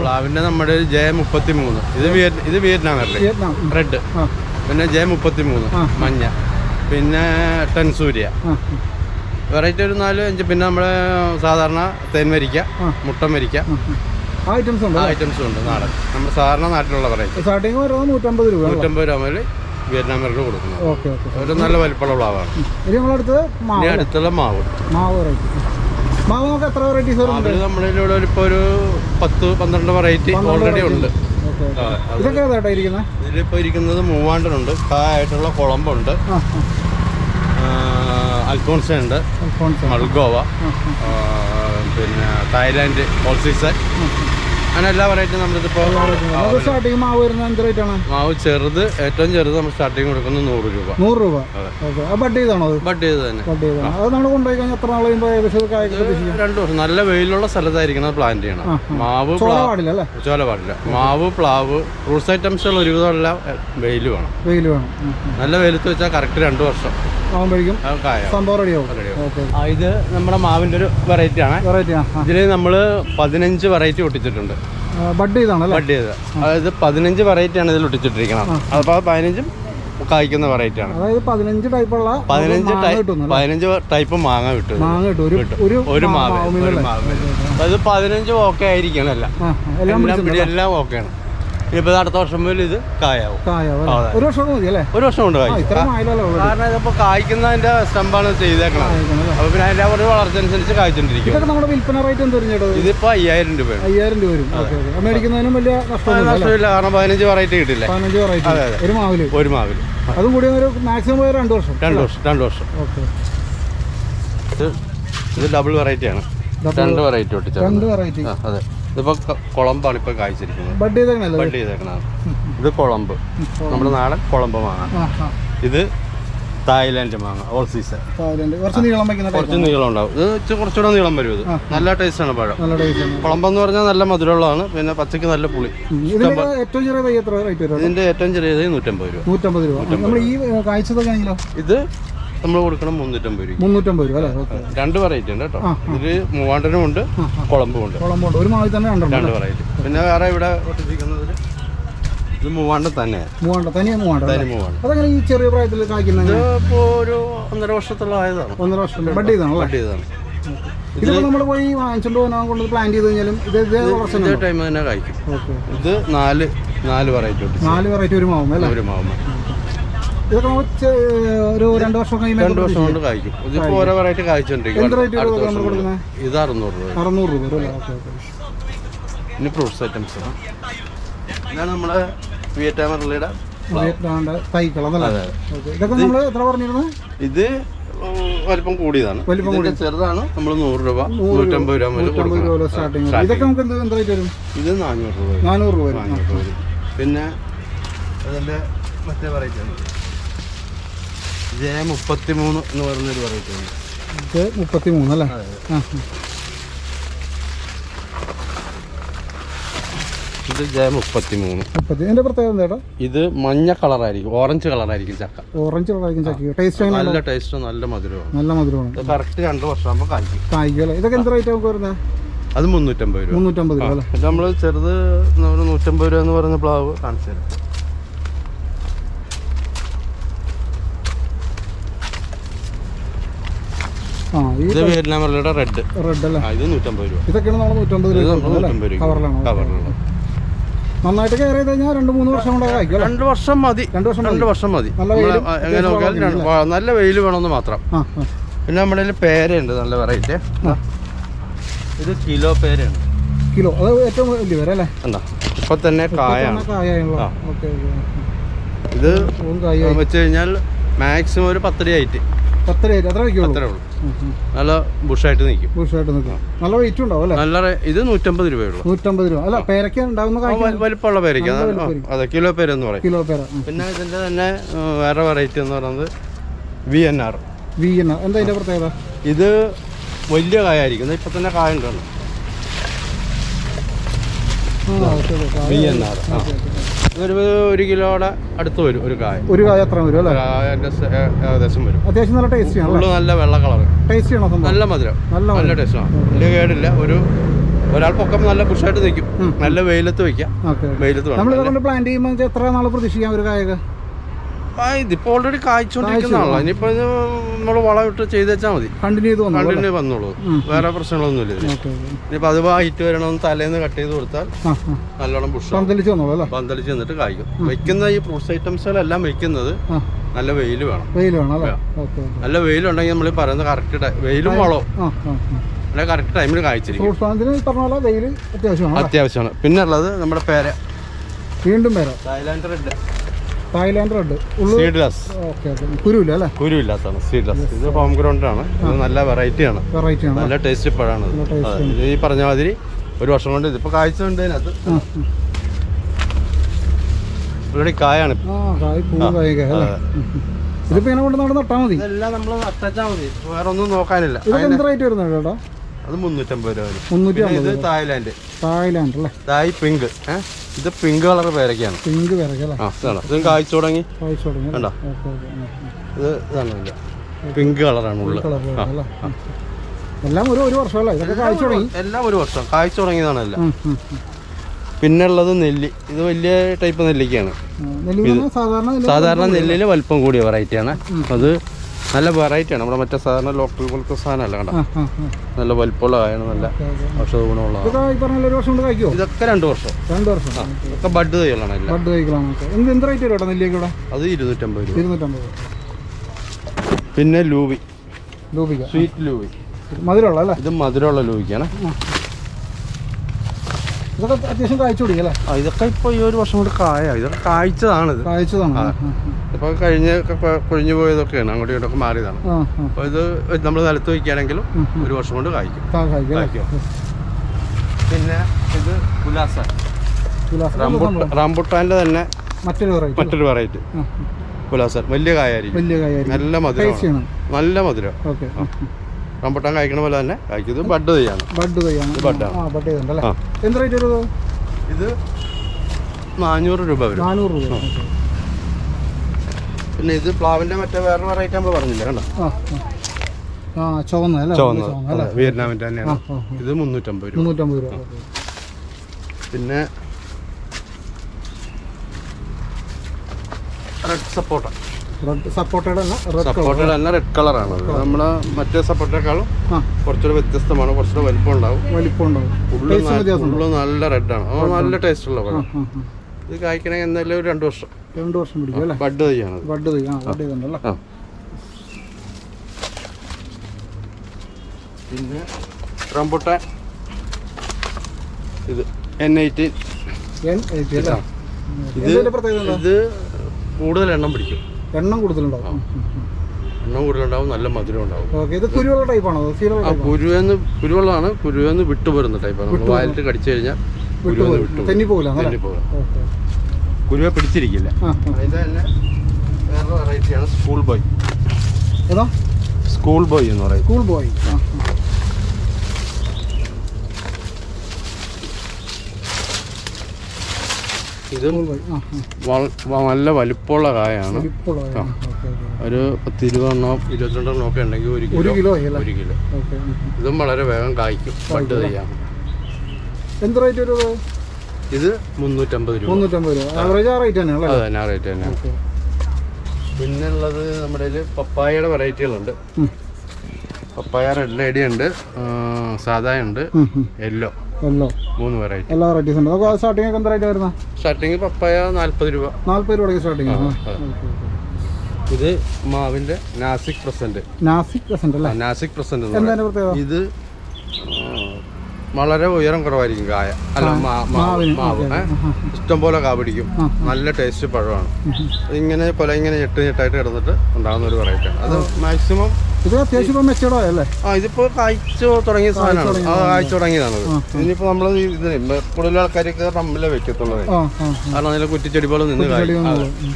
പ്ലാവിന്റെ നമ്മുടെ ജെ മുപ്പത്തി മൂന്ന് ഇത് ഇത് വിയറ്റ്നാം അല്ലേ? റെഡ്. പിന്നെ ജെ മുപ്പത്തി മൂന്ന്. മഞ്ഞ. പിന്നെ ടെൻ സൂര്യ വെറൈറ്റി ഒരു നാല് അഞ്ച്. പിന്നെ നമ്മുടെ സാധാരണ. മുട്ടമരിക്ക ആ, ആ. ഐറ്റംസ് ഉണ്ട് ഐറ്റംസ് ഉണ്ട് നാടൻ. നമ്മുടെ സാധാരണ നാട്ടിലുള്ള വെറൈറ്റി സ്റ്റാർട്ടിങ് വരുന്നത് നൂറ്റമ്പത് രൂപ നൂറ്റമ്പത് രൂപ മുതൽ വിയറ്റ്നാം വരെ കൊടുക്കുന്നത്. ഒരു നല്ല വലിപ്പമുള്ള പ്ലാവാണ്. അടുത്തുള്ള മാവ്. മാവ് വെറൈറ്റി മാവ് നമുക്ക് എത്ര വെറൈറ്റീസ് വരുന്നുണ്ട് നമ്മുടെ ഇവിടെ ഇപ്പോൾ ഒരു പത്ത് പന്ത്രണ്ട് വെറൈറ്റി ഓൾറെഡി ഉണ്ട്. ഇതൊക്കെ ഏതായിട്ടാ ഇരിക്കുന്നത്? ഇതിലിപ്പോൾ ഇരിക്കുന്നത് മൂവാണ്ടനുണ്ട്. കായായിട്ടുള്ള കുളമ്പുണ്ട്. അൽഫോൺസ ഉണ്ട്. മൾഗോവ. പിന്നെ തായ്ലാൻഡ് ഓൾ സീസൺ അങ്ങനെ എല്ലാ വെറൈറ്റിയും നമ്മളിതിപ്പോൾ സ്റ്റാർട്ടിങ് മാവ് വരുന്നത് എന്ത് മാവ് ചെറുത് ഏറ്റവും ചെറുത് നമ്മൾ സ്റ്റാർട്ടിങ് കൊടുക്കുന്നത് നൂറ് രൂപ. നൂറ് രൂപ? ബഡ് ചെയ്താണോ ബഡ് ചെയ്ത് തന്നെ. ബഡ് ചെയ്താണ് അത് നമ്മൾ കൊണ്ടുപോയി കഴിഞ്ഞാൽ എത്ര നാൾ കഴിയുമ്പോൾ ഏകദേശം രണ്ട് വർഷം നല്ല വെയിലുള്ള സ്ഥലത്തായിരിക്കണം പ്ലാന്റ് ചെയ്യണം. മാവ് പാടില്ല അല്ലേ? ചോല പാടില്ല. മാവ് പ്ലാവ് ഫ്രൂട്ട്സ് ഐറ്റംസുകൾ ഒരുവിധമുള്ള വെയിൽ വേണം. വെയിൽ വേണം. നല്ല വെയിലത്ത് വെച്ചാൽ കറക്റ്റ് രണ്ട് വർഷം. ആകുമ്പോഴേക്കും സംഭവം റെഡിയാവും ഇത് നമ്മുടെ മാവിന്റെ ഒരു വെറൈറ്റി ആണ്. ഇതിൽ നമ്മൾ ഇതിൽ നമ്മൾ പതിനഞ്ച് വെറൈറ്റി ഒട്ടിച്ചിട്ടുണ്ട്. ബഡ് ചെയ്താണ് ബഡ് ചെയ്ത് അതായത് പതിനഞ്ച് വെറൈറ്റി ആണ് ഇതിൽ ഒട്ടിച്ചിട്ടിരിക്കണം അപ്പോൾ പതിനഞ്ചും കായ്ക്കുന്ന വെറൈറ്റി ആണ്. അതായത് പതിനഞ്ച് ടൈപ്പുള്ള പതിനഞ്ച് ടൈപ്പ് കിട്ടുന്നു പതിനഞ്ച് ടൈപ്പ് മാങ്ങ കിട്ടും. മാങ്ങ കിട്ടും. ഒരു ഒരു മാവ് ഒരു? മാവ്. അത് പതിനഞ്ച് ഓക്കെ ആയിരിക്കണം എല്ലാം എല്ലാം ഓക്കെയാണ് ഇനിയിപ്പോൾ അടുത്ത വർഷം മുതൽ ഇത് കായാവും. കായാവും അല്ലേ? ഒരു വർഷം മതി അല്ലേ? ഒരു വർഷം കൊണ്ട് ആ കായ്ക്കും. ഇത്രയും ആയില്ലല്ലോ already. കാരണം ഇതിപ്പോൾ കായ്ക്കുന്നതിന്റെ സ്റ്റമ്പാണ് ചെയ്തേക്കണം അപ്പൊ? അപ്പോൾ പിന്നെ അതിന്റെ ഒരു വളർച്ച അനുസരിച്ച് കായ്ച്ചോണ്ടിരിക്കും. ഇതൊക്കെ നമ്മുടെ വിൽപ്പന റേറ്റ് എന്ത് വരും ചേട്ടാ ഇതിപ്പോൾ അയ്യായിരം രൂപയാണ്. അയ്യായിരം രൂപ വരും. Okay okay. മേടിക്കുന്നതിനും വലിയ അത് നഷ്ടമൊന്നുമില്ല നഷ്ടമില്ല. കാരണം പതിനഞ്ച് വെറൈറ്റി കിട്ടില്ല പതിനഞ്ച് വെറൈറ്റി അതെ. ഒരു മാവിൽ? ഒരു മാവിൽ അതും കൂടി ഒരു മാക്സിമം പോയ രണ്ട് വർഷം. രണ്ട് വർഷം രണ്ട് വർഷം. ഓക്കെ. ഇത് ഇത് ഡബിൾ വെറൈറ്റി ആണ്. Double- രണ്ട് വെറൈറ്റി ഒട്ടിച്ചു രണ്ട് വെറൈറ്റി അതെ. ഇതിപ്പോൾ കുളമ്പാണ് ഇപ്പോൾ കായ്ച്ചിരിക്കുന്നത് ബഡ് ചെയ്തേക്കണല്ലേ ബഡ് ചെയ്തേക്കണതാണ് ഇത് കുളമ്പ്. നമ്മുടെ നാടൻ കുളമ്പ് മാങ്ങ. ഇത് തായ്ലാൻഡ് മാങ്ങ ഓൾ സീസൺ. കുറച്ച് നീളം ഉണ്ടാവും. ഇത് കുറച്ചുകൂടെ നീളം വരും ഇത്. നല്ല ടേസ്റ്റ് ആണ് പഴം കുളമ്പെന്ന് പറഞ്ഞാൽ നല്ല മധുരമുള്ളതാണ്. പിന്നെ പച്ചക്ക് നല്ല പുളി. ഇതിന്റെ ഏറ്റവും ചെറിയ നൂറ്റമ്പത് രൂപ. ഇത് നമ്മൾ കൊടുക്കണം മുന്നൂറ്റമ്പത് രൂപ മുന്നൂറ്റമ്പത് രൂപ അല്ലേ? ഓക്കെ രണ്ട് വെറൈറ്റി ഉണ്ട് കേട്ടോ. ഇത് മൂവാണ്ടനും ഉണ്ട് ആ, ഉണ്ട് കുളമ്പും ഉണ്ട്. ഒരു മാവിൽ തന്നെ രണ്ട് വെറൈറ്റി പിന്നെ വേറെ ഇവിടെ ഒട്ടിച്ചിരിക്കുന്നത് ഇത് തന്നെ. മൂവാണ്ട തനിയെ മൂവാണ്ട തനി മൂവാണ്ടൻ അതങ്ങനെ ഈ ചെറിയ പ്രായത്തിൽ കായ്ക്കുന്ന ഇപ്പോൾ ഒരു ഒന്നര വർഷത്തോളം ആയതാണ്. ഒന്നര വർഷം. ബഡ് ചെയ്താണല്ലേ ബഡ് ചെയ്തതാണ്. ഇതിപ്പോ നമ്മൾ പോയി വാങ്ങിച്ചോണ്ട് പോകാൻ കൊണ്ട് പ്ലാൻ ചെയ്ത് കഴിഞ്ഞാലും ഇത് ഇതേ വളർച്ച ടൈം തന്നെ കഴിക്കും ഇത് നാല് നാല് വെറൈറ്റി നാല് വെറൈറ്റി ഒരു മാവും അല്ലേ? ഒരു മാവുമ്പ ഇതൊക്കെ നമുക്ക് ഒരു രണ്ട് വർഷം കഴിയുമ്പോൾ രണ്ട് വർഷം കൊണ്ട് കായ്ക്കും. ഇതിപ്പോൾ ഓരോ വെറൈറ്റി കായ്ച്ചുകൊണ്ടിരിക്കും ഇത് അറുന്നൂറ് രൂപ അറുന്നൂറ് രൂപ ഇനി ഫ്രൂട്ട്സ് ഐറ്റംസ് ഇതാണ് നമ്മുടെ ഇതൊക്കെ നമ്മൾ എത്ര പറഞ്ഞിരുന്നു ഇത് വലിപ്പം കൂടിയതാണ്. വലിപ്പം ചെറുതാണ്. നമ്മൾ നൂറ് രൂപ നൂറ്റമ്പത് രൂപ മുതൽ നൂറ്റമ്പത് രൂപ സ്റ്റാർട്ടിങ് ഇതൊക്കെ നമുക്ക് എന്ത് എന്ത് റേറ്റ് വരും? ഇത് നാനൂറ് രൂപ നാനൂറ്. പിന്നെ അതിന്റെ മറ്റേ വെറൈറ്റി ജെ മുപ്പത്തി മൂന്ന് എന്ന് ഇത് മുപ്പത്തി. ആ ജെ മുപ്പത്തി മൂന്ന് മുപ്പത്തി ഇതിന്റെ പ്രത്യേകത എന്താ ഇത് മഞ്ഞ കളറായിരിക്കും ഓറഞ്ച് കളറായിരിക്കും ചക്ക. ഓറഞ്ച് കളറായിരിക്കും ചക്ക. ടേസ്റ്റ് നല്ല ടേസ്റ്റ് നല്ല മധുരമാണ്. നല്ല മധുരമാണ്. കറക്റ്റ് രണ്ട് വർഷമാകുമ്പോൾ കായ്ക്കും. കായ്ക്കല്ലേ ഇതൊക്കെ എന്ത് റേറ്റ് നമുക്ക് വരുന്നത് അത് മുന്നൂറ്റമ്പത് രൂപ. മുന്നൂറ്റമ്പത് രൂപ നമ്മൾ ചെറുത് നൂറ്റമ്പത് രൂപ എന്ന് പറഞ്ഞ പ്ലാവ് കാണിച്ചു തരാം. ഇത് റെഡ്. റെഡ് അല്ലേ? ഇത് നൂറ്റമ്പത് രൂപ. ഇതൊക്കെയാണ് നമ്മൾ നൂറ്റമ്പത് രൂപ കവറിലാണ്. നന്നായിട്ട് കയറി കഴിഞ്ഞാൽ രണ്ട് മൂന്ന് വർഷം കൂടെ കായ്ക്കും രണ്ട് വർഷം മതി. രണ്ട് വർഷം രണ്ട് വർഷം മതി. എങ്ങനെ നോക്കിയാൽ നല്ല വെയിൽ വേണമെന്ന് മാത്രം. പിന്നെ നമ്മുടെ പേരയുണ്ട് നല്ല വെറൈറ്റി. ഇത് കിലോ പേരയാണ്. കിലോ. അത് ഏറ്റവും വലിയ അല്ലേ? എന്താ? ഇപ്പൊ തന്നെ കായാണ് ഇത് വെച്ച് കഴിഞ്ഞാൽ മാക്സിമം ഒരു പത്തടി ആയിട്ട് പത്തര ആയിട്ട് അത്ര അത്രേ ഉള്ളൂ. നല്ല ബുഷായിട്ട് നിൽക്കും. ബുഷായിട്ട് നിൽക്കും നല്ല വെയിറ്റ് ഉണ്ടാവും അല്ലേ? നല്ല ഇത് നൂറ്റമ്പത് രൂപയുള്ളൂ നൂറ്റമ്പത് രൂപ. അല്ല പേരക്ക ഉണ്ടാവുന്ന വലിപ്പമുള്ള പേരക്ക അതെ കിലോ പേരെന്ന് പറയും. കിലോ പേര. പിന്നെ ഇതിന്റെ തന്നെ വേറെ വെറൈറ്റി എന്ന് പറയുന്നത് V N R V N എന്താ ഇതിന്റെ പ്രത്യേകത? ഇത് വലിയ കായായിരിക്കും. ഇപ്പൊ തന്നെ കായ ഓക്കേ. വി എൻ ആർ ഇതൊരു ഒരു കിലോയുടെ അടുത്ത് വരും ഒരു കായ. ഒരു കായ എത്ര വരും അല്ലേ? കായന്റെ ഏകദേശം വരും. അത്യാവശ്യം നല്ല ടേസ്റ്റി ആണ് നല്ല വെള്ള കളർ ടേസ്റ്റി ആണോ നല്ല മധുരം. നല്ല നല്ല. ടേസ്റ്റാണ് വലിയ കേടില്ല. ഒരു ഒരാൾ പൊക്കം നല്ല പുഷായിട്ട് നിൽക്കും. നല്ല വെയിലത്ത് വെക്കാം വെയിലത്ത് വേണം നമ്മൾ പ്ലാന്റ് ചെയ്യുമ്പോൾ എത്ര നാൾ പ്രതീക്ഷിക്കാം ഒരു കായൊക്കെ? ആ ഇതിപ്പോ ഓൾറെഡി കായ്ച്ചോണ്ടിരിക്കുന്നതാണല്ലോ ഇനിയിപ്പോ നമ്മൾ വളം ഇട്ട് ചെയ്തേച്ചാൽ മതി. കണ്ടിന്യൂ കണ്ടിന്യൂ വന്നോളൂ വേറെ പ്രശ്നങ്ങളൊന്നുമില്ല ഇനിയിപ്പോ അത് ഹൈറ്റ് വരണമെന്ന് തലേന്ന് കട്ട് ചെയ്ത് കൊടുത്താൽ നല്ലോണം പുഷ് പന്തലിച്ച് വന്നോളൂ അല്ലേ? പന്തലിച്ച് നിന്നിട്ട് കായ്ക്കും. വെക്കുന്ന ഈ ഫ്രൂട്ട്സ് ഐറ്റംസുകളെല്ലാം വെക്കുന്നത് നല്ല വെയിൽ വേണം. വെയിൽ വേണം അല്ലേ? നല്ല വെയിലുണ്ടെങ്കിൽ നമ്മൾ പറയുന്ന കറക്റ്റ് വെയിലും വളവും. ആ കറക്റ്റ് ടൈമിൽ കായ്ച്ചിരിക്കും. അത്യാവശ്യമാണ് പിന്നെ ഉള്ളത് നമ്മുടെ പേര. വീണ്ടും വരാം തായ്ലാൻഡ് റെഡ് തായ്ലാൻഡ് റെഡ് ഉള്ളു സീഡ്ലെസ് ഓക്കെ ഓക്കെ. കുരുവില്ല അല്ലേ? കുരുവില്ലാത്തതാണ്. സീഡ്ലെസ് ഇത് ഹോം ഗ്രൗണ്ട് ആണ്. ഇത് നല്ല വെറൈറ്റി ആണ്. വെറൈറ്റി ആണ്. നല്ല ടേസ്റ്റ് പഴമാണ് ഇത്. ഈ പറഞ്ഞ മാതിരി ഒരു വർഷം കൊണ്ട് ഇതിപ്പോ കായ്ച്ചുണ്ട് അതിനകത്ത് ഓൾറെഡി കായാണ്. ഇതിപ്പോ ഇങ്ങനെ കൊണ്ട് നടന്ന് നട്ടാൽ മതി. ഇതെല്ലാം നമ്മൾ നട്ടാൽ മതി. വേറെ ഒന്നും നോക്കാനില്ല. ഇതൊക്കെ എന്ത് റേറ്റ് വരുന്നത് ചേട്ടാ? അത് മുന്നൂറ്റമ്പത് രൂപ വരും. ഇത് തായ്ലാന്റ് തായ്ലാൻഡ്. അല്ലേ? Thai pink. ഇത് പിങ്ക് കളർ പേരക്കാണ് പിങ്ക് ഇത് കായ്ച്ചു തുടങ്ങി. കായ്ച്ചു തുടങ്ങി കണ്ടോ? ഇത് പിങ്ക് കളറാണ് ഉള്ളത്. എല്ലാം ഒരു ഒരു വർഷം അല്ലേ ഇതൊക്കെ കായ്ച്ചു തുടങ്ങി? എല്ലാം ഒരു വർഷം. കായ്ച്ചു തുടങ്ങിയതാണ് എല്ലാം. പിന്നെ ഉള്ളത് നെല്ലി. ഇത് വലിയ ടൈപ്പ് നെല്ലിക്കാണ് സാധാരണ നെല്ല് സാധാരണ നെല്ലിൽ വലിപ്പം കൂടിയ വെറൈറ്റിയാണ് അത് നല്ല വെറൈറ്റിയാണ് നമ്മുടെ മറ്റേ സാധാരണ ലോക്കൽ പോലത്തെ സാധനമല്ല കണ്ട? നല്ല വലിപ്പമുള്ള കായാണ് നല്ല. ഔഷധ ഗുണമുള്ള ഇതൊക്കെ രണ്ടു വർഷം. രണ്ട് വർഷം. ഇതൊക്കെ ബഡ് എല്ലാം. ബഡ് എന്ത് റേറ്റ് വരും കേട്ടോ നെല്ലിയൊക്കെ ഇവിടെ? അത് ഇരുന്നൂറ്റമ്പത് രൂപ. ഇരുന്നൂറ്റമ്പത് പിന്നെ ലൂവി. രൂപിക സ്വീറ്റ് ലൂവി. മധുരമുള്ള അല്ലേ? ഇത് മധുരമുള്ള ലൂവിക്കാണ്. ഇതൊക്കെ അത്യാവശ്യം കായ്ച്ചു കൊടുക്കല്ലേ ഇതൊക്കെ ഇപ്പോൾ ഈ ഒരു വർഷം കൊണ്ട് കായ. ഇതൊക്കെ കായ്ച്ചതാണിത്. കായ്ച്ചതാണ്. ഇപ്പോൾ കഴിഞ്ഞ കൊഴിഞ്ഞു പോയതൊക്കെയാണ്. അങ്ങോട്ടും ഇങ്ങോട്ടൊക്കെ മാറിയതാണ്. അപ്പോൾ ഇത് നമ്മൾ നിലത്ത് വയ്ക്കുകയാണെങ്കിലും ഒരു വർഷം കൊണ്ട് കായ്ക്കും. പിന്നെ ഇത് റംബുട്ട റംബുട്ടാന്റെ തന്നെ മറ്റൊരു വെറൈറ്റി മറ്റൊരു വെറൈറ്റി വലിയ കായായിരിക്കും. വലിയ കായായിരിക്കും. നല്ല മധുരം നല്ല മധുരം. ഓക്കെ. റംബുട്ടാൻ കായ്ക്കണ പോലെ തന്നെ കായ്ക്കും ഇത് ബഡ് തൈയാണ്. ബഡ് തയ്യാണ് ബഡാണ്. ആ ബഡ് ചെയ്തിട്ടുണ്ടല്ലേ ആ. എന്ത് റേറ്റ് ഇത് നാനൂറ് രൂപ വരും. നാനൂറ് രൂപ. പിന്നെ ഇത് പ്ലാവിന്റെ മറ്റേ വേറെ വെറൈറ്റി നമ്മൾ പറഞ്ഞില്ല കണ്ടോ? ആ ചുവന്ന അല്ലേ? ചുവന്ന. അല്ലേ? വിയറ്റ്നാമിന്റെ തന്നെയാണ്. ഇത് മുന്നൂറ്റമ്പത് രൂപ. മുന്നൂറ്റമ്പത് രൂപ. പിന്നെ red sapota. Red red colour സപ്പോട്ടയുടെ തന്നെ റെഡ് കളറാണ് നമ്മുടെ മറ്റേ സപ്പോട്ടേക്കാളും കുറച്ചുകൂടെ വ്യത്യസ്തമാണ് കുറച്ചുകൂടെ വലിപ്പം ഉണ്ടാവും വലിപ്പം ഉണ്ടാവും ഉള്ളു നല്ല റെഡാണ് നല്ല ടേസ്റ്റ് ഉള്ള പഴം. ഇത് കായ്ക്കണമെങ്കിൽ എന്തായാലും ഒരു രണ്ട് വർഷം. രണ്ട് വർഷം പിടിക്കും അല്ലേ? ബഡ് തയ്യാണ് ബഡ് തൈ ആ ബഡ് ചെയ്തിട്ടുണ്ടല്ലേ ആ. പിന്നെ റംബുട്ടാൻ. ഇത് എൻ എയ്റ്റീൻ ഇത്. ഇത് കൂടുതൽ എണ്ണം പിടിക്കും. എണ്ണം കൂടുതലുണ്ടാവും. എണ്ണം കൂടുതലുണ്ടാവും നല്ല മധുരം ഉണ്ടാവും. ഇത് കുരുവുള്ള ടൈപ്പാണോ കുരുവെന്ന് കുരുവെള്ളമാണ് കുരുവെന്ന് വിട്ടുപോരുന്ന ടൈപ്പാണ് വായിലിട്ട് കടിച്ചു കഴിഞ്ഞാൽ കുരുവെന്ന് വിട്ടു തെന്നി പോകില്ല അല്ലേ തെന്നിപ്പോകും കുരുവെ പിടിച്ചിരിക്കില്ല. തന്നെ വെറൈറ്റിയാണ് സ്കൂൾ ബോയ്. ഏതാ? സ്കൂൾ ബോയ് എന്ന് പറയും. School boy. ഇത് നല്ല വലിപ്പുള്ള കായാണ്. ഒരു പത്ത് ഇരുപതെണ്ണോ ഇരുപത്തിരണ്ടെണ്ണോ ഒക്കെ ഉണ്ടെങ്കിൽ ഒരു കിലോ. ഒരു കിലോ. ഇതും വളരെ വേഗം കായ്ക്കും. പണ്ട് ചെയ്യാം എന്ത് റേറ്റ് വരും ഇത് മുന്നൂറ്റമ്പത് രൂപ. മുന്നൂറ്റമ്പത് രൂപ. ആവറേജ് ആ റേറ്റ് തന്നെയാണ് അത് തന്നെ ആ റേറ്റ് തന്നെ പിന്നെ ഉള്ളത് നമ്മുടെ കയ്യിൽ പപ്പായയുടെ വെറൈറ്റികളുണ്ട് പപ്പായ റെഡ് ലേഡി ഉണ്ട് സാധാ ഉണ്ട് യെല്ലോ മൂന്ന് വെറൈറ്റി എല്ലാ വെറൈറ്റീസ് ഉണ്ട്. അതൊക്കെ സ്റ്റാർട്ടിംഗ് ഒക്കെ എന്താ റേറ്റ് വരുന്നത് സ്റ്റാർട്ടിങ് പപ്പായ നാൽപ്പത് രൂപ. നാല്പത് രൂപ സ്റ്റാർട്ടിംഗ് ഇത് മാവിന്റെ നാസിക് പ്രസന്റ്. നാസിക് പ്രസന്റ് അല്ലേ? നാസിക് പ്രസന്റ് എന്ന് എന്താ പ്രത്യേകത? ഇത് വളരെ ഉയരം കുറവായിരിക്കും കായ. അല്ല മാ- മാവ് മാവ്? ഇഷ്ടംപോലെ കാ പിടിക്കും. നല്ല ടേസ്റ്റ് പഴമാണ്. ഇങ്ങനെ കൊല ഇങ്ങനെ ഞെട്ട് ഞെട്ടായിട്ട് കിടന്നിട്ട് ഉണ്ടാകുന്ന ഒരു വെറൈറ്റി ആണ് അത് മാക്സിമം ഇത് അത്യാവശ്യം ഇപ്പം മെച്ചോടോ അല്ലേ? ആ ഇതിപ്പോ കായ്ച്ചു തുടങ്ങിയ സാധനമാണ്. ആ കായ്ച്ചു തുടങ്ങിയതാണ് ഇനിയിപ്പോ നമ്മൾ കൂടുതൽ ആൾക്കാരൊക്കെ റമ്മിലെ വെക്കത്തുള്ളത് കാരണം അതിലെ പോലെ നിന്ന്.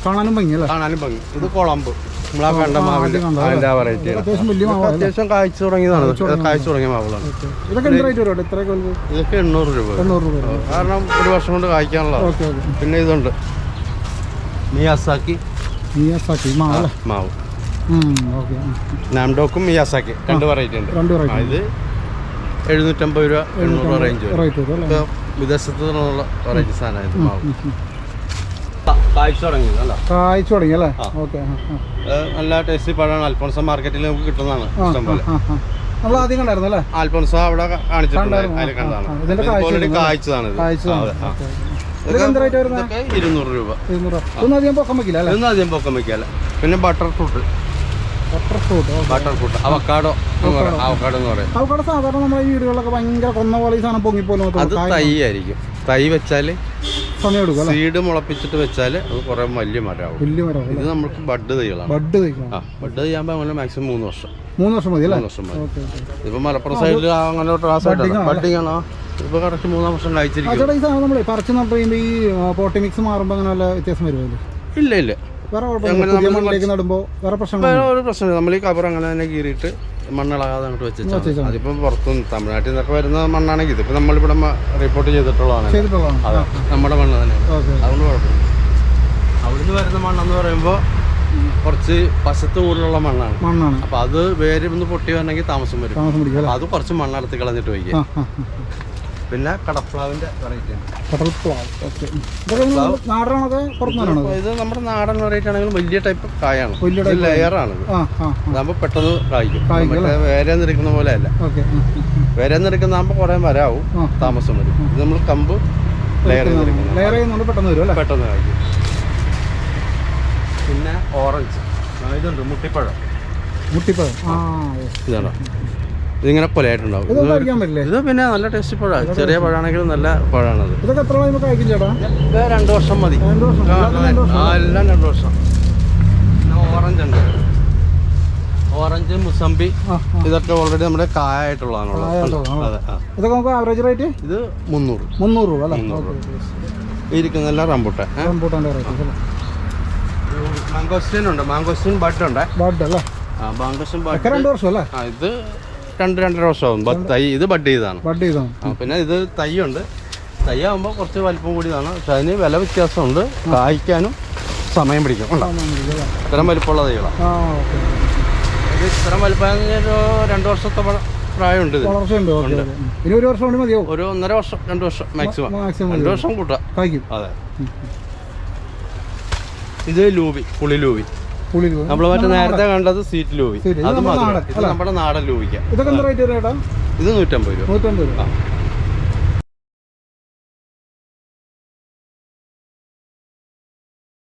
കാണാനും ഭംഗി കാണാനും ഭംഗി. ഇത് കുളമ്പ്. നമ്മളാ കണ്ട മാവിൽ അതിന്റെ വെറൈറ്റി അത്യാവശ്യം കായ്ച്ചു തുടങ്ങിയതാണ്. കായ്ച്ചു തുടങ്ങിയ മാവുകളാണ്. ഇതൊക്കെ എണ്ണൂറ് രൂപ കാരണം ഒരു വർഷം കൊണ്ട് പിന്നെ ഇതുണ്ട്. മിയാസാക്കി. മിയാസാക്കി മാവ് നാംഡോക്കും മിയാസാക്കി. രണ്ട് വെറൈറ്റി ഉണ്ട്. ഇത് എഴുന്നൂറ്റമ്പത് രൂപ എണ്ണൂറ് രൂപ റേഞ്ച് വിദേശത്ത് നിന്നുള്ള വെറൈറ്റി സാധനമായിരുന്നു മാവ്. കായ്ച്ചു കായ്ച്ചു തുടങ്ങി അല്ലേ. ഓക്കെ നല്ല ടേസ്റ്റി പഴമാണ്. അൽഫോൺസ മാർക്കറ്റിൽ നമുക്ക് കിട്ടുന്നതാണ് നമ്മൾ ആദ്യം കണ്ടായിരുന്നു അല്ലേ? അൽഫോൺസ അവിടെ കാണിച്ചിട്ടുണ്ട്. കായ്ച്ചതാണ് ഇരുന്നൂറ് രൂപ. പൊക്കം വെക്കില്ല പൊക്കം വെക്കാല്ല. പിന്നെ butter fruit butter fruit fruit avocado എന്ന് പറയും. അവക്കാടോ സാധാരണ നമ്മുടെ ഈ വീടുകളിലൊക്കെ ഭയങ്കര കൊന്ന പോലെ ഈ സാധനം പൊങ്ങിപ്പോലും അത് തൈ ആയിരിക്കും. തൈ വെച്ചാൽ അല്ലേ? സീഡ് മുളപ്പിച്ചിട്ട് വെച്ചാൽ അത് കുറെ വലിയ മരമാവും. വലിയ മരം ഇത് നമുക്ക് ബഡ് തൈകളാണ്. ബഡ് തൈകളാണ്. ആ ബഡ് ചെയ്യാകുമ്പോൾ അങ്ങനെ മാക്സിമം മൂന്ന് വർഷം. മൂന്ന് വർഷം മതി അല്ലേ? മൂന്ന് വർഷം മതി. ഇപ്പൊ മലപ്പുറം സൈഡിൽ അങ്ങനെ ബഡിങ് ആണോ ഇപ്പൊ കറക്റ്റ് മൂന്നാം വർഷം കഴിച്ചിരിക്കും. ചേട്ടാ ഈ സാധനം നമ്മളെ പറിച്ച് നട്ട് കഴിയുമ്പോൾ ഈ പോട്ടി മിക്സ് മാറുമ്പോൾ അങ്ങനെ വല്ല വ്യത്യാസം വരുമല്ലോ ഇല്ല ഇല്ല. വേറെ കുഴപ്പമില്ല പുതിയ മണ്ണിലേക്ക് നടുമ്പോൾ വേറെ പ്രശ്നങ്ങൾ വേറെ ഒരു പ്രശ്നമില്ല. നമ്മൾ ഈ കവർ അങ്ങനെ തന്നെ കീറിയിട്ട് മണ്ണിളകാതെ അങ്ങോട്ട് വെച്ചാൽ അതിപ്പോ പുറത്തുനിന്ന് തമിഴ്നാട്ടിൽ നിന്നൊക്കെ വരുന്ന മണ്ണാണെങ്കിൽ ഇതിപ്പോ നമ്മളിവിടെ റിപ്പോർട്ട് ചെയ്തിട്ടുള്ളതാണ്. അതെ. നമ്മുടെ മണ്ണ് തന്നെ അതുകൊണ്ട് കുഴപ്പമില്ല. അവിടുന്ന് വരുന്ന മണ്ണെന്ന് പറയുമ്പോൾ കുറച്ച് പശത്ത് കൂടുതലുള്ള മണ്ണാണ്. മണ്ണാണ്. അപ്പൊ അത് വേര് ഒന്ന് പൊട്ടി വരണമെങ്കിൽ താമസം വരും. അത് കുറച്ച് മണ്ണെടുത്ത് കളഞ്ഞിട്ട് വയ്ക്കുക. പിന്നെ കടപ്ലാവിന്റെ വെറൈറ്റി ഓക്കെ. പുറത്തുനിന്നാണോ ഇത് നമ്മുടെ നാടൻ വെറൈറ്റി ആണെങ്കിലും വലിയ ടൈപ്പ് കായാണ്. വലിയ ലെയറാണ് ആ ആ അതാകുമ്പോൾ പെട്ടെന്ന് കായ്ക്കും. കായ്ക്കും മറ്റേ വേരെ നിൽക്കുന്ന പോലെ അല്ല. ഓക്കെ. വേരെ നിൽക്കുന്നതാകുമ്പോൾ കുറേ ആ. താമസം വരും. ഇത് നമ്മൾ കമ്പ് ലെയർ ചെയ്തിരിക്കുന്നത് ലെയർ ചെയ്യുന്നുണ്ട് പെട്ടെന്ന് വരും അല്ലേ? പെട്ടെന്ന് കായ്ക്കും. പിന്നെ ഓറഞ്ച് ആ, ഇതുണ്ട്. മുട്ടിപ്പഴം. മുട്ടിപ്പഴം. ആ yes. ഇതാണോ ഇതിങ്ങനെ കൊലയായിട്ടുണ്ടാവും ഇത് പിന്നെ നല്ല ടേസ്റ്റ് പഴമാണ് ചെറിയ പഴമാണെങ്കിലും നല്ല പഴമാണത് ഇതൊക്കെ രണ്ട് വർഷം മതി. എല്ലാം രണ്ട് വർഷം. പിന്നെ ഓറഞ്ച് ഉണ്ട്. ഓറഞ്ച് ആ ഇതൊക്കെ ഓൾറെഡി നമ്മുടെ കായായിട്ടുള്ളതാണ്. ഇത് മുന്നൂറ്. മുന്നൂറ് രൂപ ഇരിക്കുന്നെല്ലാം റംബുട്ടാൻ? റംബൂട്ടാന്റെ മാങ്കോസ്റ്റീൻ ഉണ്ട്. മാങ്കോസ്റ്റീൻ ബഡ് ഉണ്ട്. ബഡ് അല്ലേ? ആ മാങ്കോസ്റ്റീൻ ബഡ് രണ്ട് വർഷം അല്ലേ? ഇത് രണ്ട് രണ്ടര വർഷമാകും തൈ ഇത് ബഡ് ചെയ്താണ് ബഡ് ചെയ്താണ് പിന്നെ ഇത് തൈ ഉണ്ട് തൈ ആകുമ്പോൾ കുറച്ച് വലിപ്പം കൂടിയതാണ് പക്ഷെ അതിന് വില വ്യത്യാസമുണ്ട്. കായ്ക്കാനും സമയം പിടിക്കും. ഇത്തരം വലിപ്പമുള്ള തൈകളാണ് ആ ഓക്കെ ഇത് ഇത്രയും വലിപ്പം രണ്ട് വർഷത്തെ പ്രായമുണ്ട് ഇനി ഒരു വർഷം മതിയോ? ഒരു ഒന്നര വർഷം രണ്ട് വർഷം മാക്സിമം രണ്ടു വർഷം കൂട്ടാം. അതെ. ഇത് ലൂബി പുളി ലൂബി നമ്മൾ മറ്റേ നേരത്തെ കണ്ടത് സീറ്റ് ലൂബി അത് നമ്മുടെ നാടൻ, ലൂബിക്ക ഇതൊക്കെ ഇത് നൂറ്റമ്പത് രൂപ. നൂറ്റമ്പത് രൂപ.